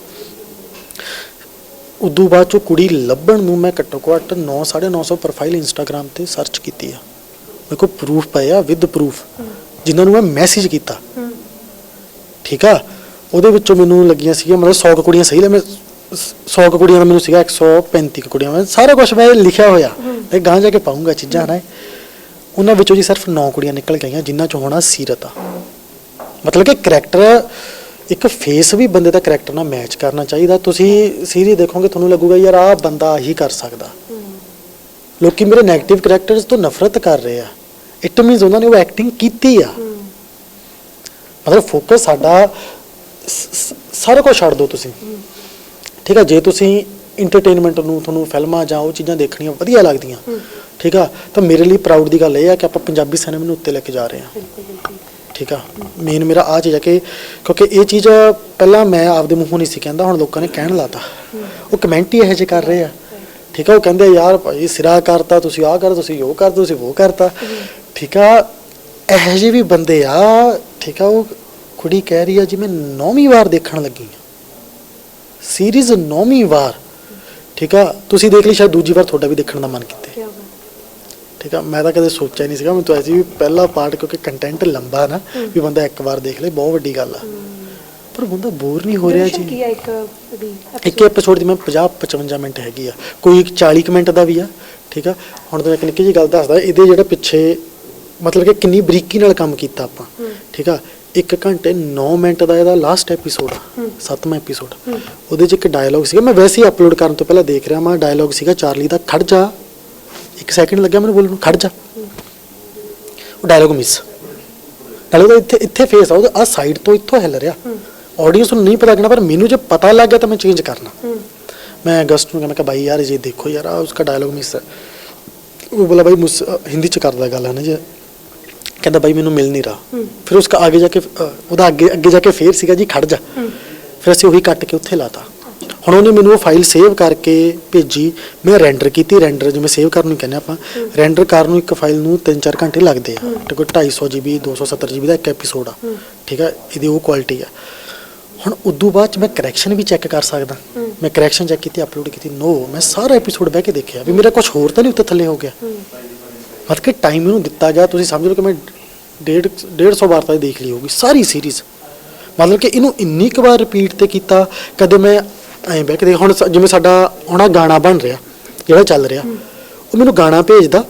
ਉਦੋਂ ਬਾਅਦ ਚੋਂ ਕੁੜੀ ਲੱਭਣ ਨੂੰ ਮੈਂ ਘੱਟੋ ਘੱਟ 9 950 ਪ੍ਰੋਫਾਈਲ ਇੰਸਟਾਗ੍ਰam ਤੇ ਸਰਚ ਕੀਤੀ ਆ। ਮੇਰੇ ਕੋਲ ਪ੍ਰੂਫ ਪਏ ਆ ਵਿਦ ਪ੍ਰੂਫ ਜਿਨ੍ਹਾਂ ਨੂੰ ਮੈਂ ਮੈਸੇਜ ਕੀਤਾ। ਠੀਕ ਆ ਉਹਦੇ ਵਿੱਚੋਂ ਮੈਨੂੰ ਲੱਗੀਆਂ ਸੀਗੀਆਂ, ਮਤਲਬ 100 ਕੁ ਕੁੜੀਆਂ ਸਹੀ ਲੈ ਮੈਂ 100 ਕੁ ਕੁੜੀਆਂ ਦਾ ਮੈਨੂੰ ਸੀਗਾ 135 ਕੁ ਕੁੜੀਆਂ, ਮੈਂ ਸਾਰਾ ਕੁਝ ਮੈਂ ਲਿਖਿਆ ਹੋਇਆ ਤੇ ਗਾਂ ਜਾ ਕੇ ਪਾਉਂਗਾ ਚੀਜ਼ਾਂ ਨਾ ਉਹਨਾਂ ਵਿੱਚੋਂ ਜੀ ਸਿਰਫ 9 ਕੁੜੀਆਂ ਨਿਕਲ ਗਈਆਂ, ਜਿਨ੍ਹਾਂ ਚੋਂ ਹੋਣਾ ਸੀਰਤ ਆ। ਮਤਲਬ ਕਿ ਕਰੈਕਟਰ ਇੱਕ ਫੇਸ ਵੀ ਬੰਦੇ ਦਾ ਕਰੈਕਟਰ ਨਾਲ ਮੈਚ ਕਰਨਾ ਚਾਹੀਦਾ। ਤੁਸੀਂ ਸੀਰੀਜ਼ ਦੇਖੋਗੇ, ਤੁਹਾਨੂੰ ਲੱਗੂਗਾ ਯਾਰ ਆਹ ਬੰਦਾ ਆਹੀ ਕਰ ਸਕਦਾ। ਲੋਕੀ ਮੇਰੇ 네ਗੇਟਿਵ ਕਰੈਕਟਰਸ ਤੋਂ ਨਫ਼ਰਤ ਕਰ ਰਹੇ ਆ। ਇਟ ਮੀਨਸ ਉਹਨਾਂ ਨੇ ਉਹ ਐਕਟਿੰਗ ਕੀਤੀ ਆ। ਮਤਲਬ ਫੋਕਸ ਸਾਡਾ ਸ- ਸਾਰਾ ਕੁਝ ਛੱਡ ਦਿਓ ਤੁਸੀਂ। ਠੀਕ ਆ ਜੇ ਤੁਸੀਂ ਇੰਟਰਟੇਨਮੈਂਟ ਨੂੰ ਤੁਹਾਨੂੰ ਫਿਲਮਾਂ ਜਾਂ ਉਹ ਚੀਜ਼ਾਂ ਦੇਖਣੀਆਂ ਵਧੀਆ ਲੱਗਦੀਆਂ ਠੀਕ ਆ ਤਾਂ ਮੇਰੇ ਲਈ ਪ੍ਰਾਊਡ ਦੀ ਗੱਲ ਇਹ ਆ ਕਿ ਆਪਾਂ ਪੰਜਾਬੀ ਸਿਨੇਮੇ ਨੂੰ ਉੱਤੇ ਲੈ ਕੇ ਜਾ ਰਹੇ ਹਾਂ ਠੀਕ ਆ ਮੇਨ ਮੇਰਾ ਆ ਚੀਜ਼ ਆ ਕਿ ਕਿਉਂਕਿ ਇਹ ਚੀਜ਼ ਪਹਿਲਾਂ ਮੈਂ ਆਪਦੇ ਮੂੰਹੋਂ ਨਹੀਂ ਸੀ ਕਹਿੰਦਾ ਹੁਣ ਲੋਕਾਂ ਨੇ ਕਹਿਣ ਲਾਤਾ। ਉਹ ਕਮੈਂਟ ਹੀ ਇਹੋ ਜਿਹੇ ਕਰ ਰਹੇ ਆ। ਠੀਕ ਆ ਉਹ ਕਹਿੰਦੇ ਯਾਰ ਭਾਈ ਸਿਰਾ ਕਰਤਾ ਤੁਸੀਂ ਆਹ ਕਰ ਤੁਸੀਂ ਉਹ ਕਰ ਤੁਸੀਂ ਉਹ ਕਰਤਾ। ਠੀਕ ਆ ਇਹੋ ਜਿਹੇ ਵੀ ਬੰਦੇ ਆ ਠੀਕ ਆ ਉਹ ਕੁੜੀ ਕਹਿ ਰਹੀ ਆ ਜਿਵੇਂ ਨੌਵੀਂ ਵਾਰ ਦੇਖਣ ਲੱਗੀ ਆ। ਸੀਰੀਜ਼ ਨੌਵੀਂ ਵਾਰ। ਠੀਕ ਆ ਤੁਸੀਂ ਦੇਖ ਲਈ ਸ਼ਾਇਦ ਦੂਜੀ ਵਾਰ ਤੁਹਾਡਾ ਵੀ ਦੇਖਣ ਦਾ ਮਨ ਕੀਤੇ। ਠੀਕ ਆ ਮੈਂ ਤਾਂ ਕਦੇ ਸੋਚਿਆ ਨਹੀਂ ਸੀਗਾ ਮੈਂ ਤਾਂ ਐਸੀ ਵੀ ਪਹਿਲਾ ਪਾਰਟ ਕਿਉਂਕਿ ਕੰਟੈਂਟ ਲੰਬਾ ਨਾ ਵੀ ਬੰਦਾ ਇੱਕ ਵਾਰ ਦੇਖ ਲੇ ਬਹੁਤ ਵੱਡੀ ਗੱਲ ਆ। ਪਰ ਬੰਦਾ ਬੋਰ ਨਹੀਂ ਹੋ ਰਿਹਾ Duration ਕੀ ਜੀ ਹੈ ਇੱਕ ਦੀ ਇੱਕ ਐਪੀਸੋਡ ਦੀ ਮੈਂ 50 55 ਮਿੰਟ ਹੈਗੀ ਆ। ਕੋਈ ਇੱਕ 40 ਕੁ ਮਿੰਟ ਦਾ ਵੀ ਆ ਠੀਕ ਆ? ਹੁਣ ਤਾਂ ਮੈਂ ਇੱਕ ਨਿੱਕੀ ਜਿਹੀ ਗੱਲ ਦੱਸਦਾ ਇਹਦੇ ਜਿਹੜਾ ਪਿੱਛੇ ਮਤਲਬ ਕਿ ਕਿੰਨੀ ਬਰੀਕੀ ਨਾਲ ਕੰਮ ਕੀਤਾ ਆਪਾਂ ਠੀਕ ਆ? 1 ਘੰਟੇ 9 ਮਿੰਟ ਦਾ ਇਹਦਾ ਲਾਸਟ ਐਪੀਸੋਡ ਸੱਤਵਾਂ ਐਪੀਸੋਡ ਉਹਦੇ 'ਚ ਇੱਕ ਡਾਇਲੌਗ ਸੀਗਾ ਮੈਂ ਵੈਸੇ ਹੀ ਅਪਲੋਡ ਕਰਨ ਤੋਂ ਪਹਿਲਾਂ ਦੇਖ ਰਿਹਾ ਮੈਂ ਡਾਇਲੌਗ ਸੀਗਾ ਚਾਰਲੀ ਦਾ ਖੜ ਜਾ। 1 ਸੈਕਿੰਡ ਲੱਗਿਆ ਮੈਨੂੰ ਬੋਲਣ ਖੜ ਜਾ। ਉਹ ਡਾਇਲੌਗ ਮਿਸ ਡਾਇਲੌਗ ਇੱਥੇ ਇੱਥੇ ਫੇਸ ਆ ਉਹਦਾ ਆ ਸਾਈਡ ਤੋਂ ਇੱਥੋਂ ਹਿੱਲ ਰਿਹਾ। ਆਡੀਅנס ਨੂੰ ਨਹੀਂ ਪਤਾ ਲੱਗਣਾ ਪਰ ਮੈਨੂੰ ਜੇ ਪਤਾ ਲੱਗ ਗਿਆ ਤਾਂ ਮੈਂ ਚੇਂਜ ਕਰਨਾ। मैं अगस्त ਨੂੰ ਮੈਂ ਕਿਹਾ ਬਾਈ ਯਾਰ ਇਹ ਦੇਖੋ ਯਾਰ ਆ ਉਸका डायलॉग मिस है वो बोला भाई ਚ ਕਰਦਾ ਗੱਲ ਹੈ ਨਾ ਜੇ। ਕਹਿੰਦਾ ਭਾਈ ਮੈਨੂੰ ਮਿਲ ਨਹੀਂ ਰਹਾ। ਫਿਰ ਉਸਕਾ ਆਗੇ ਜਾ ਕੇ ਅ, ਉਹਦਾ ਅੱਗੇ ਅੱਗੇ ਜਾ ਕੇ ਫੇਰ ਸੀਗਾ ਜੀ ਖੜ ਜਾ। ਫਿਰ ਅਸੀਂ ਉਹੀ ਕੱਟ ਕੇ ਉੱਥੇ ਲਾਤਾ। ਹੁਣ ਉਹਨੇ ਮੈਨੂੰ ਉਹ ਫਾਈਲ ਸੇਵ ਕਰਕੇ ਭੇਜੀ। ਮੈਂ ਰੈਂਡਰ ਕੀਤੀ ਰੈਂਡਰ ਜਿਵੇਂ ਸੇਵ ਕਰਨ ਨੂੰ ਕਹਿੰਦੇ ਆਪਾਂ। ਰੈਂਡਰ ਕਰਨ ਨੂੰ ਇੱਕ ਫਾਈਲ ਨੂੰ 3-4 ਘੰਟੇ ਲੱਗਦੇ ਆ। ਤੇ ਕੋਈ 250 GB 270 GB ਦਾ ਇੱਕ ਐਪੀਸੋਡ ਆ। ਠੀਕ ਆ? ਇਹਦੀ ਉਹ ਕੁਆਲਿਟੀ ਆ। ਹੁਣ ਉਦੋਂ ਬਾਅਦ ਚ ਮੈਂ ਕਰੈਕਸ਼ਨ ਵੀ ਚੈੱਕ ਕਰ ਸਕਦਾ। ਮੈਂ ਕਰੈਕਸ਼ਨ ਚੈੱਕ ਕੀਤੀ ਅਪਲੋਡ ਕੀਤੀ ਨੋ ਮੈਂ ਸਾਰਾ ਐਪੀਸੋਡ ਬਹਿ ਕੇ ਦੇਖਿਆ ਵੀ ਮੇਰਾ ਕੁਝ ਹੋਰ ਤਾਂ ਨਹੀਂ ਉੱਤੇ ਥੱਲੇ ਹੋ ਗਿਆ। ਮਤ ਕਿ ਟਾਈਮ ਇਹਨੂੰ ਦਿੱਤਾ ਗਿਆ ਤੁਸੀਂ ਸਮਝ ਲਓ ਕਿ ਮੈਂ 1.5 150 ਵਾਰ ਤਾਂ ਦੇਖ ਲਈ ਹੋਗੀ ਸਾਰੀ ਸੀਰੀਜ਼ ਮਤਲਬ ਕਿ ਇਹਨੂੰ ਇੰਨੀ ਕੁ ਵਾਰ ਰਿਪੀਟ ਤੇ ਕੀਤਾ, ਕਦੇ ਮੈਂ ਐਂ ਬਹਿ ਕੇ ਹੁਣ ਜਿਵੇਂ ਸਾਡਾ ਹੁਣਾ ਗਾਣਾ ਬਣ ਰਿਹਾ, ਜਿਹੜਾ ਚੱਲ ਰਿਹਾ, ਉਹ ਮੈਨੂੰ ਗਾਣਾ ਭੇਜਦਾ,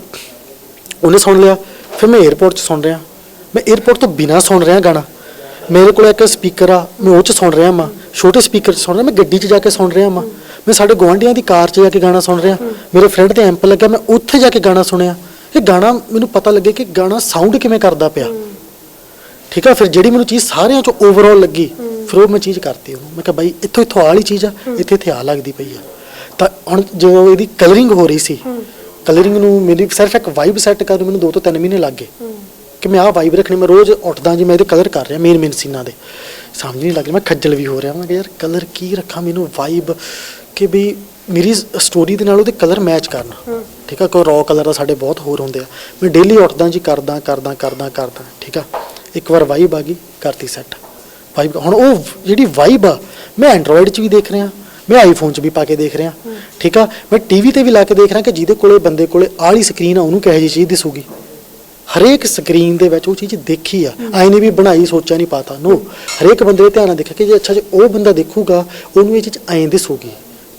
ਉਹਨੇ ਸੁਣ ਲਿਆ, ਫਿਰ ਮੈਂ 에어ਪੋਰਟ 'ਚ ਸੁਣ ਰਿਹਾ। ਮੈਂ 에어ਪੋਰਟ ਤੋਂ ਬਿਨਾ ਸੁਣ ਰਿਹਾ ਗਾਣਾ। ਮੇਰੇ ਕੋਲ ਇੱਕ ਸਪੀਕਰ ਆ, ਮੈਂ ਉਹ 'ਚ ਸੁਣ ਰਿਹਾ ਮਾਂ ਛੋਟੇ ਸਪੀਕਰ 'ਚ ਸੁਣ ਰਿਹਾ, ਮੈਂ ਗੱਡੀ 'ਚ ਜਾ ਕੇ ਸੁਣ ਰਿਹਾ ਮਾਂ ਮੈਂ ਸਾਡੇ ਗਵਾਂਢੀਆਂ ਦੀ ਕਾਰ 'ਚ ਜਾ ਕੇ ਗਾਣਾ ਸੁਣ ਰਿਹਾ। ਮੇਰੇ ਫਰੈਂਡ ਤੇ ਐਂਪਲ ਲੱਗਿਆ, ਮੈਂ ਉੱਥੇ ਜਾ ਕੇ ਗਾਣਾ ਸੁਣਿਆ। ਇਹ ਗਾਣਾ ਮੈਨੂੰ ਪਤਾ ਲੱਗੇ ਕਿ ਗਾਣਾ ਸਾਊਂਡ ਕਿਵੇਂ ਕਰਦਾ ਪਿਆ। ਠੀਕ ਆ, ਫਿਰ ਜਿਹੜੀ ਮੈਨੂੰ ਚੀਜ਼ ਸਾਰਿਆਂ 'ਚੋਂ ਓਵਰਆਲ ਲੱਗੀ, ਫਿਰ ਉਹ ਮੈਂ ਚੀਜ਼ ਕਰਤੀ ਉਹਨੂੰ। ਮੈਂ ਕਿਹਾ ਬਾਈ, ਇੱਥੋਂ ਇੱਥੋਂ ਆਹ ਵਾਲੀ ਚੀਜ਼ ਆ, ਇੱਥੇ ਇੱਥੇ ਆ ਲੱਗਦੀ ਪਈ ਆ। ਤਾਂ ਹੁਣ ਜਦੋਂ ਇਹਦੀ ਕਲਰਿੰਗ ਹੋ ਰਹੀ ਸੀ ਕਲਰਿੰਗ ਨੂੰ ਮੇਰੀ ਸਿਰਫ ਇੱਕ ਵਾਈਬ ਸੈੱਟ ਕਰਨ ਨੂੰ ਮੈਨੂੰ 2 ਤੋਂ 3 ਮਹੀਨੇ ਲੱਗ ਗਏ। ਕਿ ਮੈਂ ਆਹ ਵਾਈਬ ਰੱਖਣੀ, ਮੈਂ ਰੋਜ਼ ਉੱਠਦਾ ਜੀ, ਮੈਂ ਇਹਦੇ ਕਲਰ ਕਰ ਰਿਹਾ ਮੇਨ ਮੇਨ ਸੀਨਾਂ ਦੇ। ਸਮਝ ਨਹੀਂ ਲੱਗ ਰਿਹਾ, ਮੈਂ ਖੱਜਲ ਵੀ ਹੋ ਰਿਹਾ, ਮੈਂ ਕਿਹਾ ਯਾਰ ਕਲਰ ਕੀ ਰੱਖਾਂ ਮੈਨੂੰ ਵਾਈਬ ਕਿ ਵੀ ਮੇਰੀ ਸਟੋਰੀ ਦੇ ਨਾਲ ਉਹਦੇ ਕਲਰ ਮੈਚ ਕਰਨਾ। ਠੀਕ ਆ? ਕੋਈ ਰॉ ਕਲਰ ਦਾ ਸਾਡੇ ਬਹੁਤ ਹੋਰ ਹੁੰਦੇ ਆ। ਮੈਂ ਡੇਲੀ ਉੱਠਦਾ ਜੀ, ਕਰਦਾ ਕਰਦਾ ਕਰਦਾ ਕਰਦਾ, ਠੀਕ ਆ? ਇੱਕ ਵਾਰ ਵਾਈਬ ਆ ਗਈ, ਕਰਤੀ ਸੈੱਟ ਵਾਈਬ ਹੁਣ ਉਹ ਜਿਹੜੀ ਵਾਈਬ ਆ, ਮੈਂ ਐਂਡਰੋਇਡ 'ਚ ਵੀ ਦੇਖ ਰਿਹਾ, ਮੈਂ ਆਈਫੋਨ 'ਚ ਵੀ ਪਾ ਕੇ ਦੇਖ ਰਿਹਾ, ਠੀਕ ਆ? ਮੈਂ ਟੀਵੀ ਤੇ ਵੀ ਲਾ ਕੇ ਦੇਖ ਰਿਹਾ ਕਿ ਜਿਹਦੇ ਕੋਲੇ, ਬੰਦੇ ਕੋਲੇ ਆਲੀ ਸਕਰੀਨ ਆ, ਉਹਨੂੰ ਕਿਹੋ ਜਿਹੀ ਚੀਜ਼ ਦਿਸੂਗੀ? ਹਰੇਕ ਸਕਰੀਨ ਦੇ ਵਿੱਚ ਉਹ ਚੀਜ਼ ਦੇਖੀ ਆ। ਆਈ ਨੇ ਵੀ ਬਣਾਈ, ਸੋਚਿਆ ਨਹੀਂ ਪਾਤਾ। ਨੋ ਹਰੇਕ ਬੰਦੇ ਦੇ ਧਿਆਨ ਨਾਲ ਦੇਖਿਆ ਕਿ ਜੇ ਅੱਛਾ ਜੇ ਉਹ ਬੰਦਾ ਦੇਖੂਗਾ, ਉਹਨੂੰ ਇਹ ਚੀਜ਼ ਐਂ ਦਿਸੂਗੀ।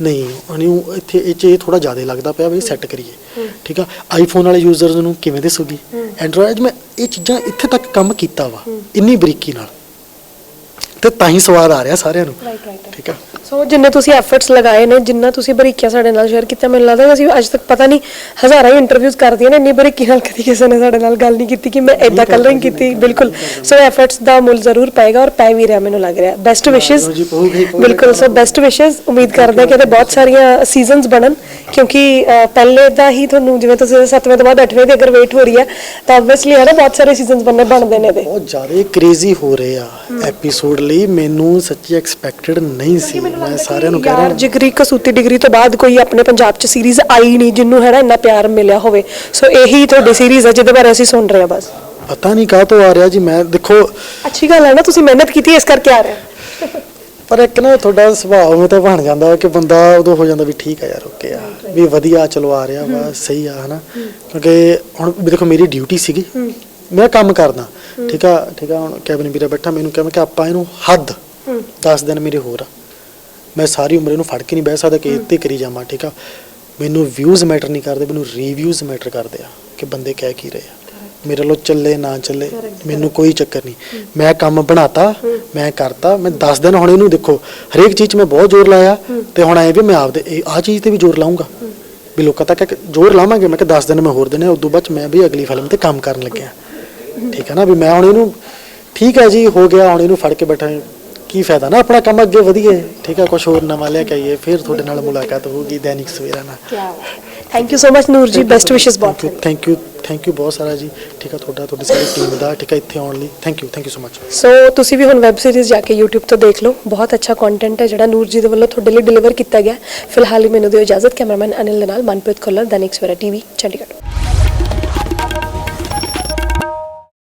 ਨਹੀਂ ਉਹਨੂੰ ਇੱਥੇ ਇਹ 'ਚ ਇਹ ਥੋੜਾ ਜ਼ਿਆਦਾ ਲੱਗਦਾ ਪਿਆ ਵੀ ਸੈੱਟ ਕਰੀਏ। ਠੀਕ ਆ? ਆਈਫੋਨ ਵਾਲੇ ਯੂਜ਼ਰਸ ਨੂੰ ਕਿਵੇਂ ਦਿਸੂਗੀ? ਐਂਡਰੋਇਡ ਮੈਂ ਇਹ ਚੀਜ਼ਾਂ ਇੱਥੇ ਤੱਕ ਕੰਮ ਕੀਤਾ ਵਾ ਇੰਨੀ ਬਰੀਕੀ ਨਾਲ। ਤੇ ਤਾਂ ਹੀ ਸਵਾਦ ਆ ਰਿਹਾ ਸਾਰਿਆਂ ਨੂੰ। ਠੀਕ ਆ? ਸੋ ਜਿੰਨੇ ਤੁਸੀਂ ਐਫਰਟਸ ਲਗਾਏ ਨੇ ਜਿੰਨਾ ਤੁਸੀਂ ਬਰੀਕੀਆਂ ਸਾਡੇ ਨਾਲ ਸ਼ੇਅਰ ਕੀਤਾ ਮੈਨੂੰ ਲੱਗਦਾ ਅਸੀਂ ਅੱਜ ਤੱਕ ਪਤਾ ਨਹੀਂ ਹਜ਼ਾਰਾਂ ਹੀ ਇੰਟਰਵਿਊਜ਼ ਕਰਦੀਆਂ ਨੇ ਇੰਨੀ ਬਰੀਕੀ ਨਾਲ ਕਦੀ ਕਿਸੇ ਨੇ ਸਾਡੇ ਨਾਲ ਗੱਲ ਨਹੀਂ ਕੀਤੀ ਕਿ ਮੈਂ ਇਦਾਂ ਕਲਰਿੰਗ ਕੀਤੀ ਬਿਲਕੁਲ ਸੋ ਐਫਰਟਸ ਦਾ ਮੁੱਲ ਜ਼ਰੂਰ ਪਏਗਾ ਔਰ ਪੈ ਵੀ ਰਿਹਾ ਮੈਨੂੰ ਲੱਗ ਰਿਹਾ। ਬੈਸਟ ਵਿਸ਼ੇਸ। ਬਿਲਕੁਲ ਸੋ ਬੈਸਟ ਵਿਸ਼ੇਸ ਉਮੀਦ ਕਰਦੇ ਹਾਂ ਕਿ ਇਹਦੇ ਬਹੁਤ ਸਾਰੀਆਂ ਸੀਜ਼ਨਸ ਬਣਨ ਕਿਉਂਕਿ ਪਹਿਲੇ ਦਾ ਹੀ ਤੁਹਾਨੂੰ ਜਿਵੇਂ ਤੁਸੀਂ 7ਵੇਂ ਤੋਂ ਬਾਅਦ 8ਵੇਂ ਦੀ ਅਗਰ ਵੇਟ ਹੋ ਰਹੀ ਹੈ ਤਾਂ ਆਬਵੀਅਸਲੀ ਹੈ ਨਾ ਬਹੁਤ ਸਾਰੇ ਸੀਜ਼ਨਸ ਬਣਨੇ ਬਣਦੇ ਨੇ ਇਹਦੇ। ਬਹੁਤ ਜ਼ਿਆਦਾ ਕ੍ਰੇਜ਼ੀ ਹੋ ਰਹੇ ਆ ਐਪੀਸੋਡ ਲਈ। ਮੈਨੂੰ ਸੱਚੀ ਐਕਸਪੈਕਟਡ ਨਹੀਂ ਸੀ। ਮੈਂ ਸਾਰਿਆਂ ਨੂੰ ਕਹਿ ਯਾਰ ਰਿਹਾ ਜਿਗਰੀ ਕਸੂਤੀ ਡਿਗਰੀ ਤੋਂ ਬਾਅਦ ਕੋਈ ਆਪਣੇ ਪੰਜਾਬ 'ਚ ਸੀਰੀਜ਼ ਆਈ ਨਹੀਂ ਜਿੰਨੂੰ ਹੈ ਨਾ ਇੰਨਾ ਪਿਆਰ ਮਿਲਿਆ ਹੋਵੇ। ਸੋ ਇਹੀ ਤੁਹਾਡੀ ਸੀਰੀਜ਼ ਹੈ ਜਿਹਦੇ ਬਾਰੇ ਅਸੀਂ ਸੁਣ ਰਹੇ ਹਾਂ ਬਸ। ਪਤਾ ਨਹੀਂ ਕਾਹ ਤੋਂ ਆ ਰਿਹਾ ਜੀ ਮੈਂ ਦੇਖੋ ਅੱਛੀ ਗੱਲ ਹੈ ਨਾ ਤੁਸੀਂ ਮਿਹਨਤ ਕੀਤੀ ਇਸ ਕਰਕੇ ਆ ਰਹੇ ਪਰ ਇੱਕ ਨਾ ਤੁਹਾਡਾ ਸੁਭਾਅ ਉਵੇਂ ਤਾਂ ਬਣ ਜਾਂਦਾ ਕਿ ਬੰਦਾ ਉਦੋਂ ਹੋ ਜਾਂਦਾ ਵੀ ਠੀਕ ਆ ਯਾਰ ਓਕੇ ਆ। ਵੀ ਵਧੀਆ ਚਲੋ ਆ ਰਿਹਾ ਵਾ ਸਹੀ ਆ ਹਨਾ। ਕਿਉਂਕਿ ਹੁਣ ਵੀ ਦੇਖੋ ਮੇਰੀ ਡਿਊਟੀ ਸੀਗੀ। ਮੈਂ ਕੰਮ ਕਰਦਾ ਠੀਕ ਆ ਠੀਕ ਆ ਹੁਣ ਕੈਬਨ ਵੀਰੇ ਬੈਠਾ ਮੈਨੂੰ ਕਿਹਾ ਮੈਂ ਕਿ ਆਪਾਂ ਇਹਨੂੰ ਹੱਦ 10 ਦਿਨ ਮੇਰੇ ਹੋਰ ਆ। ਮੈਂ ਸਾਰੀ ਉਮਰ ਇਹਨੂੰ ਫੜ ਕੇ ਨਹੀਂ ਬਹਿ ਸਕਦਾ ਕਿ ਇੱਥੇ ਕਰੀ ਜਾਵਾਂ ਠੀਕ ਆ? ਮੈਨੂੰ ਵਿਊਜ਼ ਮੈਟਰ ਨਹੀਂ ਕਰਦੇ ਮੈਨੂੰ ਰਿਵਿਊਜ਼ ਮੈਟਰ ਕਰਦੇ ਆ ਕਿ ਬੰਦੇ ਕਹਿ ਕੀ ਰਹੇ ਆ। ਮੇਰੇ ਲੋ ਚੱਲੇ ਨਾ ਚੱਲੇ ਮੈਨੂੰ ਕੋਈ ਚੱਕਰ ਨਹੀਂ। ਮੈਂ ਕੰਮ ਬਣਾਤਾ ਮੈਂ ਕਰਤਾ ਮੈਂ 10 ਦਿਨ ਹੁਣ ਇਹਨੂੰ ਦੇਖੋ ਹਰੇਕ ਚੀਜ਼ 'ਚ ਮੈਂ ਬਹੁਤ ਜ਼ੋਰ ਲਾਇਆ ਤੇ ਹੁਣ ਐ ਵੀ ਮੈਂ ਆਪਦੇ ਇਹ ਆ ਚੀਜ਼ ਤੇ ਵੀ ਜ਼ੋਰ ਲਾਉਂਗਾ ਵੀ ਲੋਕਾਂ ਤੱਕ ਜ਼ੋਰ ਲਾਵਾਂਗੇ ਮੈਂ ਕਿ 10 ਦਿਨ ਮੈਂ ਹੋਰ ਦੇਣੇ ਉਦੋਂ ਬਾਅਦ ਮੈਂ ਵੀ ਅਗਲੀ ਫਿਲਮ ਤੇ ਕੰਮ ਕਰਨ ਲੱਗਿਆ। ਠੀਕ ਹੈ ਨਾ ਵੀ ਮੈਂ ਹੁਣ ਇਹਨੂੰ ਠੀਕ ਹੈ ਜੀ ਹੋ ਗਿਆ ਹੁਣ ਇਹਨੂੰ ਫੜ ਕੇ ਬੈਠਾ ਕੀ ਫਾਇਦਾ ਨਾ? ਆਪਣਾ ਕੰਮ ਅੱਗੇ ਵਧੀਏ। ਠੀਕ ਹੈ ਕੁਝ ਹੋਰ ਨਵਾਂ ਲੈ ਕੇ ਆਈਏ ਫਿਰ ਤੁਹਾਡੇ ਨਾਲ ਮੁਲਾਕਾਤ ਹੋਊਗੀ ਦੈਨਿਕ ਸਵੇਰਾ ਨਾਲ। Thank you so much Noor ji. Best ਵਿਸ਼ੇਸ ਬਹੁਤ ਥੈਂਕ ਯੂ ਥੈਂਕ ਯੂ ਬਹੁਤ ਸਾਰਾ ਜੀ। ਠੀਕ ਹੈ ਤੁਹਾਡਾ ਤੁਹਾਡੀ ਸਾਰੀ ਟੀਮ ਦਾ। ਠੀਕ ਹੈ ਇੱਥੇ ਆਉਣ ਲਈ। Thank you thank you so much so ਤੁਸੀਂ ਵੀ ਹੁਣ ਵੈਬ ਸੀਰੀਜ਼ ਜਾ ਕੇ YouTube ਤੋਂ ਦੇਖ ਲਓ। ਬਹੁਤ ਅੱਛਾ ਕੰਟੈਂਟ ਹੈ ਜਿਹੜਾ ਨੂਰ ਜੀ ਦੇ ਵੱਲੋਂ ਤੁਹਾਡੇ ਲਈ ਡਿਲੀਵਰ ਕੀਤਾ ਗਿਆ। ਫਿਲਹਾਲ ਹੀ ਮੈਨੂੰ ਦਿਓ ਇਜਾਜ਼ਤ ਕੈਮਰਾਮੈਨ ਅਨਿਲ ਦੇ ਨਾਲ ਮਨਪ੍ਰੀਤ ਖੁੱਲਰ ਦੈਨਿਕ ਸਵੇਰਾ ਟੀਵੀ ਚੰਡੀਗੜ੍ਹ।